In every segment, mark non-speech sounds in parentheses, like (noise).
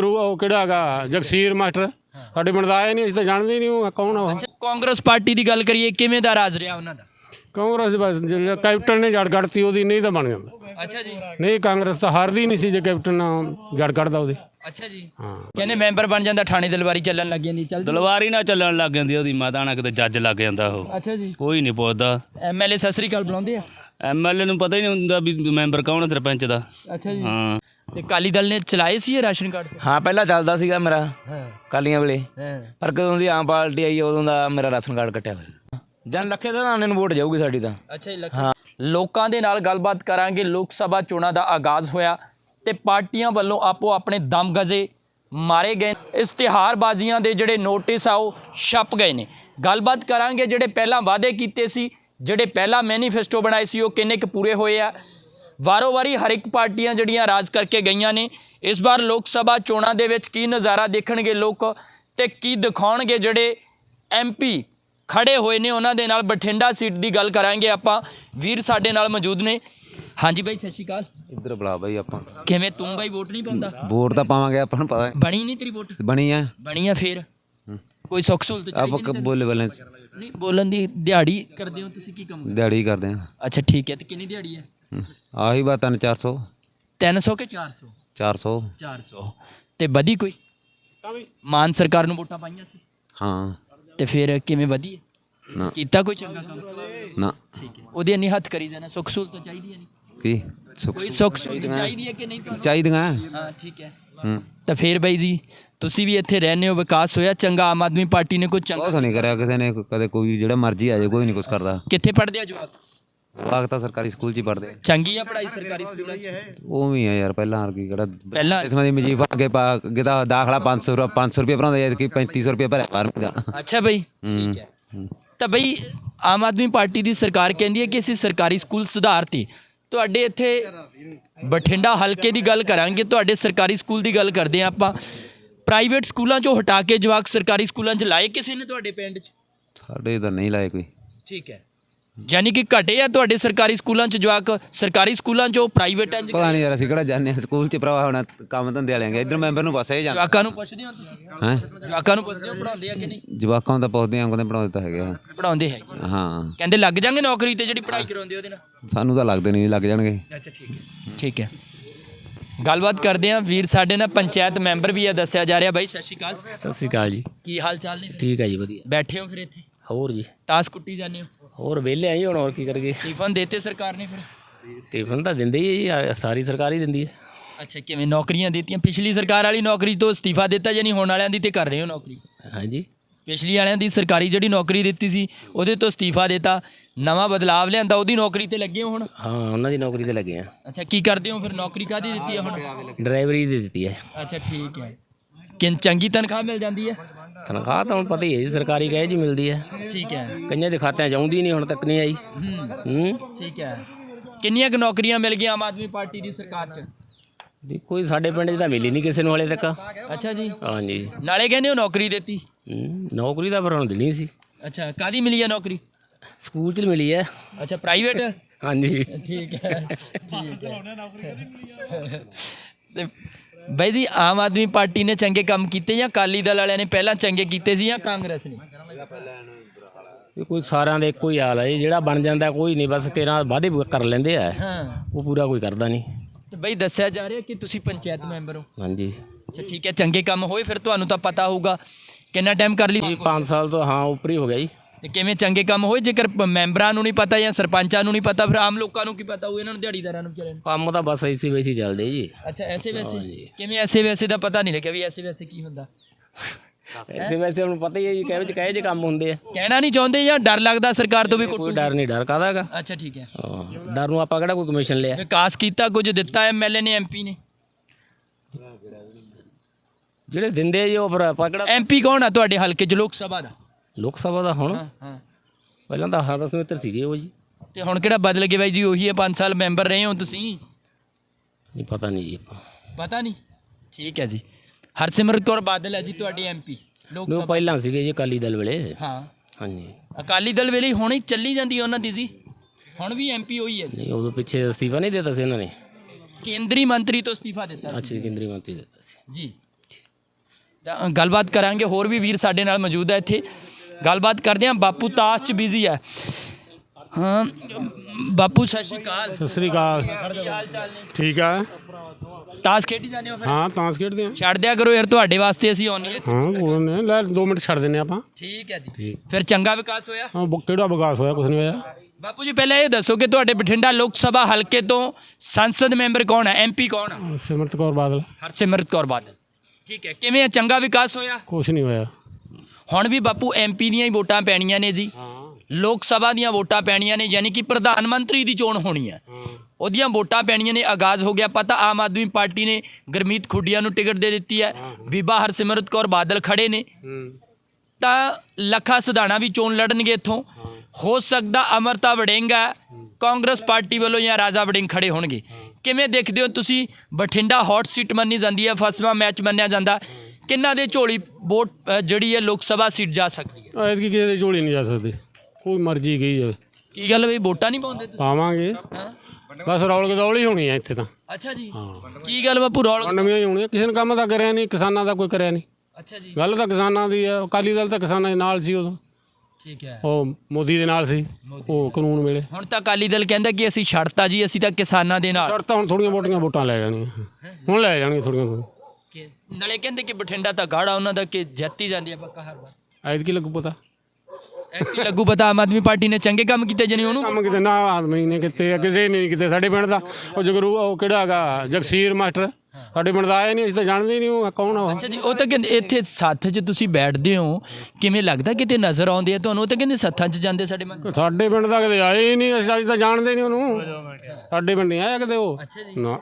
ਗੁਰੂ ਉਹ ਕਿਹੜਾ ਹੈਗਾ? ਜਗਸੀਰ ਮਾਸਟਰ। ਸਾਡੇ ਪਿੰਡ ਦਾ ਆਇਆ ਨਹੀਂ ਅਸੀਂ ਤਾਂ ਜਾਣਦੇ ਹੀ ਨਹੀਂ ਉਹ ਕੌਣ ਆ ਉਹ। ਕਾਂਗਰਸ ਪਾਰਟੀ ਦੀ ਗੱਲ ਕਰੀਏ ਕਿਵੇਂ ਦਾ ਰਾਜ ਰਿਹਾ ਉਹਨਾਂ ਦਾ? ਕਾਂਗਰਸ ਬਸ ਜਿਹੜਾ ਕੈਪਟਨ ਨੇ ਜੜ ਕੱਢਤੀ ਉਹਦੀ ਨਹੀਂ ਤਾਂ ਬਣ ਜਾਂਦਾ। ਅੱਛਾ ਜੀ। ਨਹੀਂ ਕਾਂਗਰਸ ਤਾਂ ਹਾਰਦੀ ਨਹੀਂ ਸੀ ਜੇ ਕੈਪਟਨ ਜੜ ਕੱਢਦਾ ਉਹਦੀ। ਅੱਛਾ ਜੀ। ਹਾਂ। ਕਹਿੰਦੇ ਮੈਂਬਰ ਬਣ ਜਾਂਦਾ ਥਾਣੇ ਦਲਵਾਰੀ ਚੱਲਣ ਲੱਗ ਜਾਂਦੀ ਚੱਲ ਦਲਵਾਰੀ ਨਾ ਚੱਲਣ ਲੱਗ ਜਾਂਦੀ ਉਹਦੀ ਮਾਤਾ ਨਾਲ ਕਿਤੇ ਜੱਜ ਲੱਗ ਜਾਂਦਾ ਉਹ। ਅੱਛਾ ਜੀ। ਕੋਈ ਨਹੀਂ ਪੁੱਛਦਾ। ਐਮਐਲਏ ਸਤਿ ਸ੍ਰੀ ਅਕਾਲ ਬੁਲਾਉਂਦੇ ਆ। ਐਮਐਲਏ ਨੂੰ ਪਤਾ ਹੀ ਨਹੀਂ ਹੁੰਦਾ ਵੀ ਮੈਂਬਰ ਕੌਣ ਹੈ ਸਰਪੰਚ ਦਾ। ਅੱਛਾ ਜੀ। ਹਾਂ। ਤੇ ਕਾਲੀ ਦਲ ਨੇ ਚਲਾਏ ਸੀ ਇਹ ਰਾਸ਼ਨ ਕਾਰਡ? ਹਾਂ ਪਹਿਲਾਂ ਚੱਲਦਾ ਸੀਗਾ ਮੇਰਾ ਹਾਂ। ਕਾਲੀਆਂ ਵੇਲੇ। ਹਾਂ। ਪਰ ਕਦੋਂ ਦੀ ਆਮ ਪਾਰਟੀ ਆਈ ਉਦੋਂ ਦਾ ਮੇਰਾ ਰਾਸ਼ਨ ਕਾਰਡ ਕੱਟਿਆ ਹੋਇਆ। ਜਨ ਲੱਖੇ ਦਾ ਨੂੰ ਵੋਟ ਜਾਊਗੀ ਸਾਡੀ ਤਾਂ। ਅੱਛਾ ਜੀ ਲੱਖ ਲੋਕਾਂ ਦੇ ਨਾਲ ਗੱਲਬਾਤ ਕਰਾਂਗੇ। ਲੋਕ ਸਭਾ ਚੋਣਾਂ ਦਾ ਆਗਾਜ਼ ਹੋਇਆ ਤੇ ਪਾਰਟੀਆਂ ਵੱਲੋਂ ਆਪੋ ਆਪਣੇ ਦਮ ਗਜ਼ੇ ਮਾਰੇ ਗਏ। ਇਸ਼ਤਿਹਾਰਬਾਜ਼ੀਆਂ ਦੇ ਜਿਹੜੇ ਨੋਟਿਸ ਆ ਉਹ ਛਪ ਗਏ ਨੇ। ਗੱਲਬਾਤ ਕਰਾਂਗੇ ਜਿਹੜੇ ਪਹਿਲਾਂ ਵਾਅਦੇ ਕੀਤੇ ਸੀ ਜਿਹੜੇ ਪਹਿਲਾਂ ਮੈਨੀਫੈਸਟੋ ਬਣਾਏ ਸੀ ਉਹ ਕਿੰਨੇ ਕੁ ਪੂਰੇ ਹੋਏ ਆ। ਵਾਰੋ ਵਾਰੀ ਹਰ ਇੱਕ ਪਾਰਟੀਆਂ ਜਿਹੜੀਆਂ ਰਾਜ ਕਰਕੇ ਗਈਆਂ ਨੇ ਇਸ ਵਾਰ ਲੋਕ ਸਭਾ ਚੋਣਾਂ ਦੇ ਵਿੱਚ ਕੀ ਨਜ਼ਾਰਾ ਦੇਖਣਗੇ ਲੋਕ ਤੇ ਕੀ ਦਿਖਾਉਣਗੇ ਜਿਹੜੇ ਐਮਪੀ ਖੜੇ ਹੋਏ ਨੇ ਉਹਨਾਂ ਦੇ ਨਾਲ ਬਠਿੰਡਾ ਸੀਟ ਦੀ ਗੱਲ ਕਰਾਂਗੇ ਆਪਾਂ। ਵੀਰ ਸਾਡੇ ਨਾਲ ਮੌਜੂਦ ਨੇ। ਹਾਂਜੀ ਬਾਈ ਸਤਿ ਸ਼੍ਰੀ ਅਕਾਲ। ਇੱਧਰ ਬੁਲਾ ਬਾਈ ਆਪਾਂ। ਕਿਵੇਂ? ਤੂੰ ਬਾਈ ਵੋਟ ਨਹੀਂ ਪਾਉਂਦਾ? ਵੋਟ ਤਾਂ ਪਾਵਾਂਗੇ ਆਪਾਂ ਨੂੰ ਪਤਾ। ਹੈ ਬਣੀ ਨਹੀਂ ਤੇਰੀ ਵੋਟ? ਬਣੀ ਆ। ਬਣੀ ਆ ਫੇਰ? ਕੋਈ ਸੁੱਖ ਸਹੂਲਤ ਚਾਹੀਦੀ ਆਪਾਂ ਨਹੀਂ ਬੋਲੇ ਬੋਲੇ? ਨਹੀਂ ਬੋਲਣ ਦੀ ਦਿਹਾੜੀ ਕਰਦੇ ਹੋ ਤੁਸੀਂ ਕੀ ਕੰਮ ਦਿਹਾੜੀ ਕਰਦੇ ਆ। ਅੱਛਾ ਠੀਕ ਹੈ ਤੇ ਕਿੰਨੀ ਦਿਹਾੜੀ ਹੈ? ਆਹੀ ਬਾਤ 3 400 300 ਕਿ 400 400 400 ਤੇ ਵਧੀ ਕੋਈ? ਮਾਨ ਸਰਕਾਰ ਨੂੰ ਵੋਟਾਂ ਪਾਈਆਂ ਸੀ। ਹਾਂ। ਤੇ ਫਿਰ ਕਿਵੇਂ ਵਧੀ? ਨਾ। ਕੀਤਾ ਕੋਈ ਚੰਗਾ ਕੰਮ? ਨਾ। ਠੀਕ ਹੈ। ਉਹਦੇ ਨਹੀਂ ਹੱਥ ਕਰੀ ਜਾਣਾ ਸੁੱਖ ਸਹੂਲਤ ਚਾਹੀਦੀ ਹੈ ਨਹੀਂ ਕੀ? ਸੁੱਖ ਕੋਈ ਸੁੱਖ ਸਹੂਲਤ ਚਾਹੀਦੀ ਹੈ ਕਿ ਨਹੀਂ ਤੁਹਾਨੂੰ? ਚਾਹੀਦੀਆਂ। ਹਾਂ ਠੀਕ ਹੈ। ਹੂੰ। ਤਾਂ ਫਿਰ ਬਾਈ ਜੀ ਤੁਸੀਂ ਵੀ ਇੱਥੇ ਰਹਿੰਦੇ ਹੋ ਵਿਕਾਸ ਹੋਇਆ ਚੰਗਾ ਆਮ ਆਦਮੀ ਪਾਰਟੀ ਨੇ ਕੋਈ ਚੰਗਾ ਨਹੀਂ ਕਰਿਆ ਕਿਸੇ ਨੇ ਕਦੇ ਕੋਈ ਜਿਹੜਾ ਮਰਜ਼ੀ ਆ ਜਾਏ ਕੋਈ ਨਹੀਂ ਕੁਛ ਕਰਦਾ। ਕਿੱਥੇ ਪੜਦੇ ਆ ਜਵਾਕ ਵਾਕ ਤਾਂ ਸਰਕਾਰੀ ਸਕੂਲ 'ਚ ਹੀ ਪੜਦੇ ਚੰਗੀ ਆ ਪੜ੍ਹਾਈ ਸਰਕਾਰੀ ਸਕੂਲਾਂ 'ਚ? ਉਹ ਵੀ ਆ ਯਾਰ ਪਹਿਲਾਂ ਹਰ ਕੀ ਕਿਹੜਾ ਪਹਿਲਾਂ ਇਸ ਦੀ ਮਜੀਬ ਅੱਗੇ ਪਾ ਅੱਗੇ ਤਾਂ ਦਾਖਲਾ 500 ਰੁਪਏ 500 ਰੁਪਏ ਭਰਾਉਂਦੇ ਜਦ ਕਿ 3500 ਰੁਪਏ ਭਰਿਆ ਬਾਰਵੀਂ ਦਾ ਅੱਛਾ ਬਈ ਠੀਕ ਹੈ। ਤਾਂ ਬਈ ਆਮ ਆਦਮੀ ਪਾਰਟੀ ਦੀ ਸਰਕਾਰ ਕਹਿੰਦੀ ਹੈ ਕਿ ਅਸੀਂ ਸਰਕਾਰੀ ਸਕੂਲ ਸੁਧਾਰਤੇ। ਤੁਹਾਡੇ ਇੱਥੇ ਬਠਿੰਡਾ ਹਲਕੇ ਦੀ ਗੱਲ ਕਰਾਂਗੇ ਤੁਹਾਡੇ ਸਰਕਾਰੀ ਸਕੂਲ ਦੀ ਗੱਲ ਕਰਦੇ ਹਾਂ ਆਪਾਂ। ਪ੍ਰਾਈਵੇਟ ਸਕੂਲਾਂ ਚੋਂ ਹਟਾ ਕੇ ਜਵਾਕ ਸਰਕਾਰੀ ਸਕੂਲਾਂ 'ਚ ਲਾਏ ਕਿਸੇ ਨੇ ਤੁਹਾਡੇ ਪਿੰਡ 'ਚ? ਸਾਡੇ ਤਾਂ ਨਹੀਂ ਲਾਏ ਕੋਈ। ਠੀਕ ਹੈ। ਯਾਨੀ ਕਿ ਘਟੇ ਆ ਤੁਹਾਡੇ ਸਰਕਾਰੀ ਸਕੂਲਾਂ 'ਚ ਜਵਾਕ? ਸਰਕਾਰੀ ਸਕੂਲਾਂ 'ਚੋਂ ਪ੍ਰਾਈਵੇਟਾਂ 'ਚ ਪਤਾ ਨਹੀਂ ਯਾਰ ਅਸੀਂ ਕਿਹੜਾ ਜਾਂਦੇ ਹਾਂ? ਸਕੂਲ 'ਚ ਭਰਾ ਹੁਣ ਕੰਮ ਧੰਦੇ ਵਾਲਿਆਂ ਇੱਧਰ ਮੈਂਬਰ ਨੂੰ ਬਸ ਇਹ ਜਾਂਦਾ ਜਵਾਕਾਂ ਨੂੰ ਪੁੱਛਦੇ ਹੋ ਤੁਸੀਂ? ਹੈ? ਜਵਾਕਾਂ ਨੂੰ ਪੁੱਛਦੇ ਹੋ ਪੜਾਉਂਦੇ ਆ ਕਿ ਨਹੀਂ? ਜਵਾਕਾਂ ਨੂੰ ਤਾਂ ਪੁੱਛਦੇ ਆਂ ਕਹਿੰਦੇ ਪੜਾਉਂਦੇ ਤਾਂ ਹੈਗੇ ਆ। ਪੜਾਉਂਦੇ ਹੈਗੇ ਹਾਂ। ਕਹਿੰਦੇ ਲੱਗ ਜਾਣਗੇ ਨੌਕਰੀ ਤੇ ਜਿਹੜੀ ਪੜ੍ਹਾਈ ਕਰਾਉਂਦੇ ਉਹਦੇ ਨਾਲ? ਸਾਨੂੰ ਤਾਂ ਲੱਗਦੇ ਨਹੀਂ ਲੱਗ ਜਾਣਗੇ। ਅੱਛਾ ਠੀਕ ਹੈ। ਠੀਕ ਹੈ। ਗੱਲਬਾਤ ਕਰਦੇ ਆਂ ਵੀਰ ਸਾਡੇ ਨਾਲ ਪੰਚਾਇਤ ਮੈਂਬਰ ਵੀ ਆ ਦੱਸਿਆ ਜਾ ਰਿਹਾ। ਬਾਈ ਸਤਿ ਸ਼੍ਰੀ ਅਕਾਲ। ਸਤਿ ਸ਼੍ਰੀ ਅਕਾਲ ਜੀ। ਕੀ ਹਾਲ ਚਾਲ ਨੇ ਫਿਰ? ਠੀਕ ਹੈ ਜੀ ਵਧੀਆ। ਬੈਠੇ ਹੋ ਫਿਰ ਇੱਥੇ? ਹੋਰ ਜੀ। ਟਾਸ ਕੁੱਟੀ ਜਾਂਦੇ ਹੋ? ਹੋਰ ਵਿਹਲੇ ਆਈ ਹੁਣ ਹੋਰ ਕੀ ਕਰਗੇ ਟਿਫਨ ਦੇਤੇ ਸਰਕਾਰ ਨੇ ਫਿਰ? ਟਿਫਨ ਤਾਂ ਦਿੰਦੇ ਹੀ ਹੈ ਜੀ ਆ- ਸਾਰੀ ਸਰਕਾਰ ਹੀ ਦਿੰਦੀ ਹੈ। ਅੱਛਾ ਕਿਵੇਂ ਨੌਕਰੀਆਂ ਦਿੱਤੀਆਂ? ਪਿਛਲੀ ਸਰਕਾਰ ਵਾਲੀ ਨੌਕਰੀ ਤੋਂ ਅਸਤੀਫਾ ਦਿੱਤਾ ਜਾਨੀ ਹੁਣ ਵਾਲਿਆਂ ਦੀ ਤੇ ਕਰ ਰਹੇ ਹੋ ਨੌਕਰੀ? ਹਾਂਜੀ। ਪਿਛਲੀ ਵਾਲਿਆਂ ਦੀ ਸਰਕਾਰੀ ਜਿਹੜੀ ਨੌਕਰੀ ਦਿੱਤੀ ਸੀ ਉਹਦੇ ਤੋਂ ਅਸਤੀਫਾ ਦਿੱਤਾ। ਨਵਾਂ ਬਦਲਾਵ ਲਿਆਂਦਾ ਉਹਦੀ ਨੌਕਰੀ ਤੇ ਲੱਗੇ ਹੋ ਹੁਣ? ਹਾਂ ਉਹਨਾਂ ਦੀ ਨੌਕਰੀ ਤੇ ਲੱਗੇ ਆ। ਅੱਛਾ ਕੀ ਕਰਦੇ ਹੋ ਫਿਰ? ਨੌਕਰੀ ਕਾਦੀ ਦਿੱਤੀ ਹੈ ਹੁਣ? ਡਰਾਈਵਰੀ ਦੇ ਦਿੱਤੀ ਹੈ। ਅੱਛਾ ਠੀਕ ਹੈ। ਕਿੰਨ ਚੰਗੀ ਤਨਖਾਹ ਮਿਲ ਜਾਂਦੀ ਹੈ? ਤਨਖਾਹ ਤਾਂ ਹੁਣ ਪਤਾ ਹੀ ਹੈ ਜੀ ਸਰਕਾਰੀ ਕਹੇ ਜੀ ਮਿਲਦੀ ਹੈ। ਠੀਕ ਹੈ। ਕਈਆਂ ਦੇ ਖਾਤਿਆਂ 'ਚ ਆਉਂਦੀ ਨਹੀਂ ਹੁਣ ਤੱਕ ਨਹੀਂ ਆਈ। ਹੂੰ। ਹੂੰ। ਠੀਕ ਹੈ। ਕਿੰਨੀਆਂ ਕੁ ਨੌਕਰੀਆਂ ਮਿਲ ਗਈਆਂ ਆਮ ਆਦਮੀ ਪਾਰਟੀ ਦੀ ਸਰਕਾਰ 'ਚ? ਵੀ ਕੋਈ ਸਾਡੇ ਪਿੰਡ 'ਚ ਤਾਂ ਮਿਲੀ ਨਹੀਂ ਕਿਸੇ ਨੂੰ ਹਲੇ ਤੱਕ। ਅੱਛਾ ਜੀ। ਹਾਂਜੀ। ਨਾਲੇ ਕਹਿੰਦੇ ਉਹ ਨੌਕਰੀ ਦਿੱਤੀ। ਹੂੰ, ਨੌਕਰੀ ਤਾਂ ਫਿਰ ਹੁਣ ਦੇਣੀ ਸੀ। ਅੱਛਾ ਕਾਦੀ ਮਿਲੀ ਹੈ ਨੌਕਰੀ? ਸਕੂਲ 'ਚ ਮਿਲੀ ਹੈ। ਅੱਛਾ ਪ੍ਰਾਈਵੇਟ? ਹਾਂਜੀ। ਠੀਕ ਹੈ। ਠੀਕ ਹੈ। ਤੇ ਬਾਈ ਜੀ ਆਮ ਆਦਮੀ ਪਾਰਟੀ ਨੇ ਚੰਗੇ ਕੰਮ ਕੀਤੇ ਜਾਂ ਕਾਲੀ ਦਲ ਵਾਲਿਆਂ ਨੇ ਪਹਿਲਾਂ ਚੰਗੇ ਕੀਤੇ ਸੀ ਜਾਂ ਕਾਂਗਰਸ ਨੇ? ਇਹ ਕੋਈ ਸਾਰਿਆਂ ਦਾ ਇੱਕੋ ਹੀ ਹਾਲ ਹੈ ਜੀ, ਜਿਹੜਾ ਬਣ ਜਾਂਦਾ ਕੋਈ ਨਹੀਂ ਬਸ ਕਿਹੜਾ ਵਾਅਦੇ ਕਰ ਲੈਂਦੇ ਆ। ਹਾਂ। ਉਹ ਪੂਰਾ ਕੋਈ ਕਰਦਾ ਨਹੀਂ। ਤੇ ਬਾਈ ਦੱਸਿਆ ਜਾ ਰਿਹਾ ਕਿ ਤੁਸੀਂ ਪੰਚਾਇਤ ਮੈਂਬਰ ਹੋ? ਹਾਂਜੀ। ਅੱਛਾ ਠੀਕ ਹੈ ਚੰਗੇ ਕੰਮ ਹੋਏ ਫਿਰ ਤੁਹਾਨੂੰ ਤਾਂ ਪਤਾ ਹੋਊਗਾ ਕਿੰਨਾ ਟਾਈਮ ਕਰ ਲਈ। 5 ਸਾਲ ਤੋਂ ਹਾਂ ਉੱਪਰ ਹੀ ਹੋ ਗਿਆ ਜੀ। ਤੇ ਕਿਵੇਂ ਚੰਗੇ ਕੰਮ ਹੋਏ? ਜੇਕਰ ਪ- ਮੈਂਬਰਾਂ ਨੂੰ ਨਹੀਂ ਪਤਾ ਜਾਂ ਸਰਪੰਚਾਂ ਨੂੰ ਨਹੀਂ ਪਤਾ ਫਿਰ ਆਮ ਲੋਕਾਂ ਨੂੰ ਕੀ ਪਤਾ ਹੋਊ? ਇਹਨਾਂ ਨੂੰ ਦਿਹਾੜੀਦਾਰਾਂ ਨੂੰ ਵਿਚਾਰਿਆਂ ਨੂੰ? ਕੰਮ ਤਾਂ ਬਸ ਐਸੀ ਵੈਸੀ ਚੱਲਦੇ ਜੀ। ਅੱਛਾ ਐਸੇ ਵੈਸੇ? ਕਿਵੇਂ ਐਸੇ ਵੈਸੇ ਦਾ ਪਤਾ ਨਹੀਂ ਲੱਗਿਆ ਵੀ ਐਸੇ ਵੈਸੇ ਕੀ ਹੁੰਦਾ? ਐਸੇ ਵੈਸੇ ਹੁਣ ਪਤਾ ਹੀ ਹੈ ਜੀ ਕਹੇ ਵਿੱਚ ਕਹੇ ਜੇ ਕੰਮ ਹੁੰਦੇ ਆ। ਕਹਿਣਾ ਨਹੀਂ ਚਾਹੁੰਦੇ ਜਾਂ ਡਰ ਲੱਗਦਾ ਸਰਕਾਰ ਤੋਂ ਵੀ ਕੁੱਟੂ ਕੋਈ ਡਰ ਨਹੀਂ ਡਰ ਕਾਹਦਾ ਹੈਗਾ? ਅੱਛਾ ਠੀਕ ਹੈ। ਹਾਂ, ਡਰ ਨੂੰ ਆਪਾਂ ਕਿਹੜਾ ਕੋਈ ਕਮਿਸ਼ਨ ਲਿਆ? ਵਿਕਾਸ ਕੀਤਾ ਕੁਝ ਦਿੱਤਾ ਐਮਐਲਏ ਨੇ ਐਮਪੀ ਨੇ? ਜਿਹੜੇ ਦਿੰਦੇ ਆ ਜੀ ਉਹ ਫਿਰ ਆਪਾਂ ਕਿਹੜਾ ਐਮਪੀ ਕੌਣ ਆ ਤੁਹਾਡੇ ਹਲਕੇ 'ਚ ਲੋਕ ਸਭਾ ਦਾ? ਲੋਕ ਸਭਾ ਦਾ ਹੁਣ। ਹਾਂ ਪਹਿਲਾਂ ਤਾਂ ਹਰਸ ਮਿੱਤਰ ਸੀਗੇ ਉਹ ਜੀ। ਤੇ ਹੁਣ ਕਿਹੜਾ ਬਦਲ ਗਏ ਬਾਈ ਜੀ ਉਹੀ ਹੈ 5 ਸਾਲ ਮੈਂਬਰ ਰਹੇ ਹੋ ਤੁਸੀਂ? ਨਹੀਂ ਪਤਾ ਨਹੀਂ ਜੀ ਆਪਾਂ। ਪਤਾ ਨਹੀਂ। ਠੀਕ ਹੈ ਜੀ। ਹਰਸਿਮਰਤ ਕੌਰ ਬਾਦਲ ਹੈ ਜੀ ਤੁਹਾਡੀ ਐਮਪੀ ਲੋਕ ਉਹ ਸਭਾ। ਪਹਿਲਾਂ ਸੀਗੇ ਜੀ ਅਕਾਲੀ ਦਲ ਵੇਲੇ। ਹਾਂ। ਹਾਂਜੀ। ਅਕਾਲੀ ਦਲ ਵੇਲੇ ਹੁਣ ਹੀ ਚੱਲੀ ਜਾਂਦੀ ਹੈ ਉਹਨਾਂ ਦੀ ਜੀ। ਹੁਣ ਵੀ ਐਮਪੀ ਹੋਈ ਹੈ ਜੀ। ਨਹੀਂ ਉਦੋਂ ਪਿੱਛੇ ਅਸਤੀਫਾ ਨਹੀਂ ਦਿੱਤਾ ਸੀ ਉਹਨਾਂ ਨੇ? ਕੇਂਦਰੀ ਮੰਤਰੀ ਤੋਂ ਅਸਤੀਫਾ ਦਿੱਤਾ ਸੀ। ਅੱਛਾ ਜੀ, ਕੇਂਦਰੀ ਮੰਤਰੀ ਦਿੱਤਾ ਸੀ। ਜੀ। ਤਾਂ ਗੱਲਬਾਤ ਕਰਾਂਗੇ ਹੋਰ ਵੀ ਵੀਰ ਸਾਡੇ ਨਾਲ ਮੌਜੂਦ ਹੈ ਇੱਥੇ। ਗੱਲਬਾਤ ਕਰਦੇ ਹਾਂ। ਬਾਪੂ ਤਾਸ਼ ਚ ਬਿਜ਼ੀ ਹੈ। ਹਾਂ ਬਾਪੂ ਸਤਿ ਸ਼੍ਰੀ ਅਕਾਲ। ਸਤਿ ਸ੍ਰੀ ਅਕਾਲ। ਕੀ ਹਾਲ ਚਾਲ ਨੇ? ਠੀਕ ਆ? ਤਾਸ਼ ਖੇਡੀ ਜਾਂਦੇ ਹੋ ਫਿਰ? ਹਾਂ ਤਾਂਸ ਖੇਡਦੇ ਆ। ਛੱਡ ਦਿਆ ਕਰੋ ਯਾਰ ਤੁਹਾਡੇ ਵਾਸਤੇ ਅਸੀਂ ਆਉਣੀ ਹੈ। ਹਾਂ ਬੋਲਨੇ ਲੈ 2 ਮਿੰਟ ਛੱਡ ਦਿੰਨੇ ਆਪਾਂ। ਠੀਕ ਹੈ ਜੀ। ਠੀਕ। ਫਿਰ ਚੰਗਾ ਵਿਕਾਸ ਹੋਇਆ? ਹਾਂ ਬ- ਕਿਹੜਾ ਵਿਕਾਸ ਹੋਇਆ? ਕੁਛ ਨਹੀਂ ਹੋਇਆ। ਬਾਪੂ ਜੀ ਪਹਿਲਾਂ ਇਹ ਦੱਸੋ ਕਿ ਤੁਹਾਡੇ ਬਠਿੰਡਾ ਲੋਕ ਸਭਾ ਹਲਕੇ ਤੋਂ ਸੰਸਦ ਮੈਂਬਰ ਕੌਣ ਹੈ? ਐਮਪੀ ਕੌਣ ਹੈ? ਸਿਮਰਤ ਕੌਰ ਬਾਦਲ। ਹਰਸਿਮਰਤ ਕੌਰ ਬਾਦਲ। ਠੀਕ ਹੈ। ਕਿਵੇਂ ਹੈ? ਚੰਗਾ ਵਿਕਾਸ ਹੋਇਆ? ਕੁਛ ਨਹੀਂ ਹੋਇਆ। ਹੁਣ ਵੀ ਬਾਪੂ ਐਮਪੀ ਦੀਆਂ ਹੀ ਵੋਟਾਂ ਪੈਣੀਆਂ ਨੇ ਜੀ। ਲੋਕ ਸਭਾ ਦੀਆਂ ਵੋਟਾਂ ਪੈਣੀਆਂ ਨੇ ਯਾਨੀ ਕਿ ਪ੍ਰਧਾਨ ਮੰਤਰੀ ਦੀ ਚੋਣ ਹੋਣੀ ਹੈ। ਉਹਦੀਆਂ ਵੋਟਾਂ ਪੈਣੀਆਂ ਨੇ ਆਗਾਜ਼ ਹੋ ਗਿਆ। ਪਤਾ ਆਮ ਆਦਮੀ ਪਾਰਟੀ ਨੇ ਗਰਮੀਤ ਖੁੱਡੀਆਂ ਨੂੰ ਟਿਕਟ ਦੇ ਦਿੱਤੀ ਹੈ। ਬੀਬਾ ਹਰਸਿਮਰਤ ਕੌਰ ਬਾਦਲ ਖੜੇ ਨੇ। ਤਾਂ ਲੱਖਾ ਸਿਧਾਣਾ ਵੀ ਚੋਣ ਲੜਨਗੇ ਇੱਥੋਂ। ਹੋ। ਸਕਦਾ ਅਮਰਤਾ ਵੜਿੰਗਾ ਕਾਂਗਰਸ ਪਾਰਟੀ ਵੱਲੋਂ ਜਾਂ ਰਾਜਾ ਵੜਿੰਗ ਖੜੇ ਹੋਣਗੇ। ਕਿਵੇਂ ਦੇਖਦੇ ਹੋ ਤੁਸੀਂ? ਬਠਿੰਡਾ ਹੌਟ ਸੀਟ ਮੰਨੀ ਜਾਂਦੀ ਹੈ ਫਸਵਾ ਮੈਚ ਮੰਨਿਆ ਜਾਂਦਾ। ਕਿੰਨਾ ਦੇ ਝੋਲੀ ਵੋਟ ਅ, ਜਿਹੜੀ ਹੈ ਲੋਕ ਸਭਾ ਸੀਟ ਜਾ ਸਕਦੀ ਹੈ? ਐਤਕੀ ਕਿਸੇ ਦੀ ਝੋਲੀ ਨਹੀਂ ਜਾ ਸਕਦੀ। ਕੋਈ ਮਰਜ਼ੀ ਗਈ ਜਾਵੇ। ਕੀ ਗੱਲ ਬਈ ਵੋਟਾਂ ਨਹੀਂ ਪਾਉਂਦੇ ਤੁਸੀਂ? ਪਾਵਾਂਗੇ। ਹਾਂ? ਬਸ ਰੌਲ ਗਦੌਲੀ ਹੋਣੀ ਆ ਇੱਥੇ ਤਾਂ। ਅੱਛਾ ਜੀ। ਹਾਂ। ਕੀ ਗੱਲ ਬਾਪੂ ਰੌਲ ਨਵੀਆਂ ਹੀ ਹੋਣੀਆਂ। ਕਿਸੇ ਨੇ ਕੰਮ ਤਾਂ ਕਰਿਆ ਨਹੀਂ ਕਿਸਾਨਾਂ ਦਾ ਕੋਈ ਕਰਿਆ ਨਹੀਂ। ਅੱਛਾ ਜੀ। ਗੱਲ ਤਾਂ ਕਿਸਾਨਾਂ ਦੀ ਆ ਅਕਾਲੀ ਦਲ ਤਾਂ ਕਿਸਾਨਾਂ ਦੇ ਨਾਲ ਸੀ ਉਦੋਂ। ਠੀਕ ਹੈ। ਉਹ ਮੋਦੀ ਦੇ ਨਾਲ ਸੀ। ਉਹ ਕਾਨੂੰਨ ਵੇਲੇ। ਹੁਣ ਤਾਂ ਅਕਾਲੀ ਦਲ ਕਹਿੰਦਾ ਕਿ ਅਸੀਂ ਛੱਡਤਾ ਜੀ ਅਸੀਂ ਤਾਂ ਕਿਸਾਨਾਂ ਦੇ ਨਾਲ। ਸਰ ਤਾਂ ਹੁਣ ਥੋੜੀਆਂ ਮੋਟੀਆਂ ਵੋਟਾਂ ਲੈ ਜਾਣੀਆਂ। ਹੁਣ ਲੈ ਜਾਣਗੀਆਂ ਥੋੜੀਆਂ। ਨਾਲੇ ਕਹਿੰਦੇ ਕਿ ਬਠਿੰਡਾ ਤਾਂ ਗਾੜਾ ਉਹਨਾਂ ਦਾ ਕਿ ਜਿੱਤ ਜਾਂਦੀ ਹੈ ਪੱਕਾ ਹਰ ਵਾਰ। ਐਤਕੀ ਲੱਗੂ ਪਤਾ। ਐਕਟੀ ਲੱਗੂ ਪਤਾ ਆਮ ਆਦਮੀ ਪਾਰਟੀ ਨੇ ਚੰਗੇ ਕੰਮ ਕੀਤੇ ਜਣੀ ਉਹਨੂੰ? ਕੰਮ ਕਿਤੇ ਨਾ ਆਦਮੀ ਨੇ ਕਿਤੇ ਕਿਸੇ ਨੇ ਨਹੀਂ ਕਿਤੇ ਸਾਡੇ ਪਿੰਡ ਦਾ ਉਹ ਜਗਰੂ ਉਹ ਕਿਹੜਾ ਹੈਗਾ ਜਗਸੀਰ ਮਾਸਟਰ ਸਾਡੇ ਪਿੰਡ ਦਾ ਆਇਆ ਨਹੀਂ ਅਸੀਂ ਤਾਂ ਜਾਣਦੇ ਹੀ ਨਹੀਂ ਉਹ ਕੌਣ ਆ ਉਹ। ਅੱਛਾ ਜੀ ਉਹ ਤਾਂ ਕਹਿੰਦੇ ਇੱਥੇ ਸੱਥ 'ਚ ਤੁਸੀਂ ਬੈਠਦੇ ਹੋ ਕਿਵੇਂ ਲੱਗਦਾ ਕਿਤੇ ਨਜ਼ਰ ਆਉਂਦੇ ਆ ਤੁਹਾਨੂੰ? ਉਹ ਤਾਂ ਕਹਿੰਦੇ ਸੱਥਾਂ 'ਚ ਜਾਂਦੇ ਸਾਡੇ ਮੰਨ ਸਾਡੇ ਪਿੰਡ ਦਾ ਕਦੇ ਆਏ ਹੀ ਨਹੀਂ ਅਸੀਂ ਅਸੀਂ ਤਾਂ ਜਾਣਦੇ ਨਹੀਂ ਉਹਨੂੰ। ਸਾਡੇ ਪਿੰਡ ਨਹੀਂ ਆਇਆ ਕਦੇ ਉਹ। ਅੱਛਾ ਜੀ। ਨਾ।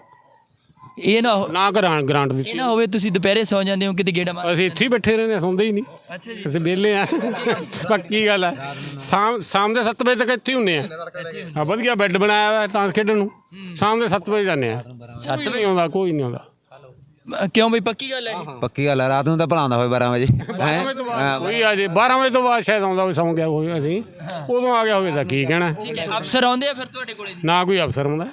ਇਹ ਨਾ ਹੋ- ਨਾ ਗ੍ਰਾਂਟ ਗ੍ਰਾਂਟ ਇਹ ਦਿੱਤੀ ਨਾ ਹੋਵੇ ਤੁਸੀਂ ਦੁਪਹਿਰੇ ਸੌ ਜਾਂਦੇ ਹੋ ਕਿਤੇ ਗੇੜਾ ਮਾਰ ਅਸੀਂ ਇੱਥੇ ਹੀ ਬੈਠੇ ਰਹਿੰਦੇ ਹਾਂ, ਸੌਂਦੇ ਹੀ ਨਹੀਂ। ਅੱਛਾ ਜੀ। ਅਸੀਂ ਵਿਹਲੇ ਆ ਪੱਕੀ ਗੱਲ ਹੈ। ਸ਼ਾਮ ਸ਼ਾਮ ਦੇ 7 ਵਜੇ ਤੱਕ ਇੱਥੇ ਹੀ ਹੁੰਨੇ ਆ ਹਾਂ ਵਧੀਆ ਬੈੱਡ ਬਣਾਇਆ ਹੋਇਆ ਤਾਂ ਖੇਡਣ ਨੂੰ। ਸ਼ਾਮ ਦੇ 7 ਵਜੇ ਜਾਂਦੇ ਆ 7 ਵਜੇ? ਆਉਂਦਾ ਕੋਈ ਨਹੀਂ ਆਉਂਦਾ। ਕਿਉਂ ਬਈ? ਪੱਕੀ ਗੱਲ ਹੈ ਇਹ? ਪੱਕੀ ਗੱਲ ਹੈ ਰਾਤ ਨੂੰ ਤਾਂ ਭਲਾਉਂਦਾ ਹੋਵੇ 12 ਵਜੇ। ਹੈਂ? ਕੋਈ ਆ ਜੇ 12 ਵਜੇ ਤੋਂ ਬਾਅਦ ਸ਼ਾਇਦ ਆਉਂਦਾ ਹੋਵੇ ਸੌਂ ਗਿਆ ਹੋਵੇ ਅਸੀਂ। ਉਦੋਂ ਆ ਗਿਆ ਹੋਵੇ ਤਾਂ ਕੀ ਕਹਿਣਾ। ਠੀਕ ਹੈ ਅਫਸਰ ਆਉਂਦੇ ਆ ਫਿਰ ਤੁਹਾਡੇ ਕੋਲੇ ਜੀ? ਨਾ ਕੋਈ ਅਫਸਰ ਹੁੰਦਾ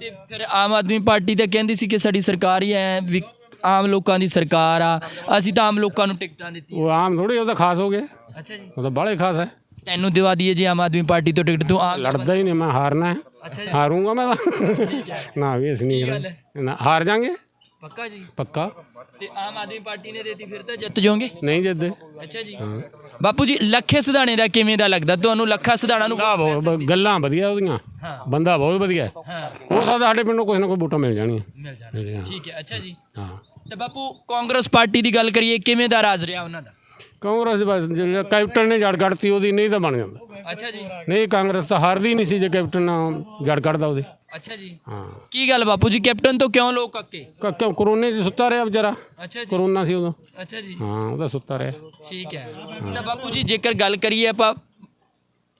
ਤੇ ਫਿਰ ਆਮ ਆਦਮੀ ਪਾਰਟੀ ਤਾਂ ਕਹਿੰਦੀ ਸੀ ਕਿ ਸਾਡੀ ਸਰਕਾਰ ਹੀ ਐ ਵੀ ਆਮ ਲੋਕਾਂ ਦੀ ਸਰਕਾਰ ਆ। ਅਸੀਂ ਤਾਂ ਆਮ ਲੋਕਾਂ ਨੂੰ ਟਿਕਟਾਂ ਦਿੱਤੀਆਂ। ਉਹ ਆਮ ਥੋੜੀ ਉਹਦਾ ਖਾਸ ਹੋ ਗਿਆ ਅੱਛਾ ਜੀ। ਉਹ ਤਾਂ ਬਾਹਲੇ ਖਾਸ ਹੈ। ਤੈਨੂੰ ਦਿਵਾ ਦਈਏ ਜੇ ਆਮ ਆਦਮੀ ਪਾਰਟੀ ਤੋਂ ਟਿਕਟ ਤੂੰ ਆਮ ਲੜਦਾ ਹੀ ਨਹੀਂ ਮੈਂ ਹਾਰਨਾ ਹੈ। ਅੱਛਾ ਜੀ। ਹਾਰੂੰਗਾ ਮੈਂ ਤਾਂ। ਨਾ ਵੀ ਅਸੀਂ ਨਹੀਂ? ਨਾ ਹਾਰ ਜਾਾਂਗੇ। ਪੱਕਾ ਜੀ? ਪੱਕਾ। ਤੇ ਆਮ ਆਦਮੀ ਪਾਰਟੀ ਨੇ ਦੇਤੀ ਫਿਰ ਤਾਂ ਜਿੱਤ ਜਾਓਗੇ? ਨਹੀਂ ਜਿੱਦੇ ਅੱਛਾ ਜੀ। ਬਾਪੂ ਜੀ ਲੱਖੇ ਸਿਧਾਣੇ ਦਾ ਕਿਵੇਂ ਦਾ ਲੱਗਦਾ? ਤੁਹਾਨੂੰ ਲੱਖਾ ਸਿਧਾਣਾ ਨੂੰ ਆ ਬਹੁਤ ਗੱਲਾਂ ਵਧੀਆ ਉਹਦੀਆਂ। ਬੰਦਾ ਬਹੁਤ ਵਧੀਆ ਹੈ। ਉਹ ਤਾਂ ਸਾਡੇ ਪਿੰਡੋਂ ਕੁਛ ਨਾ ਕੋਈ ਵੋਟਾਂ ਮਿਲ ਜਾਣੀਆਂ। ਮਿਲ ਜਾਣਾ ਮਿਲ ਜਾਣਾ। ਠੀਕ ਹੈ ਅੱਛਾ ਜੀ। ਹਾਂ। ਤੇ ਬਾਪੂ ਕਾਂਗਰਸ ਪਾਰਟੀ ਦੀ ਗੱਲ ਕਰੀਏ ਕਿਵੇਂ ਦਾ ਰਾਜ ਰਿਹਾ ਉਹਨਾਂ ਦਾ? ਕਾਂਗਰਸ ਦੇ ਬਸ ਜਿਹੜਾ ਕੈਪਟਨ ਨੇ ਜੜ ਕੱਢਤੀ ਉਹਦੀ ਨਹੀਂ ਤਾਂ ਬਣ ਜਾਂਦਾ। ਅੱਛਾ ਜੀ। ਨਹੀਂ ਕਾਂਗਰਸ ਤਾਂ ਹਾਰਦੀ ਨਹੀਂ ਸੀ ਜੇ ਕੈਪਟਨ ਜੜ ਕੱਢਦਾ ਉਹਦੇ। ਅੱਛਾ ਜੀ। ਹਾਂ। ਕੀ ਗੱਲ ਬਾਪੂ ਜੀ ਕੈਪਟਨ ਤੋਂ ਕਿਉਂ ਲੋਕ ਅੱਕੇ? ਕ- ਕਿਉਂ ਕਰੋਨੇ 'ਚ ਸੁੱਤਾ ਰਿਹਾ ਵਿਚਾਰਾ? ਅੱਛਾ ਜੀ। ਕਰੋਨਾ ਸੀ ਉਦੋਂ। ਅੱਛਾ ਜੀ। ਹਾਂ ਉਹਦਾ ਸੁੱਤਾ ਰਿਹਾ। ਠੀਕ ਹੈ। ਤਾਂ ਬਾਪੂ ਜੀ ਜੇਕਰ ਗੱਲ ਕਰੀਏ ਆਪਾਂ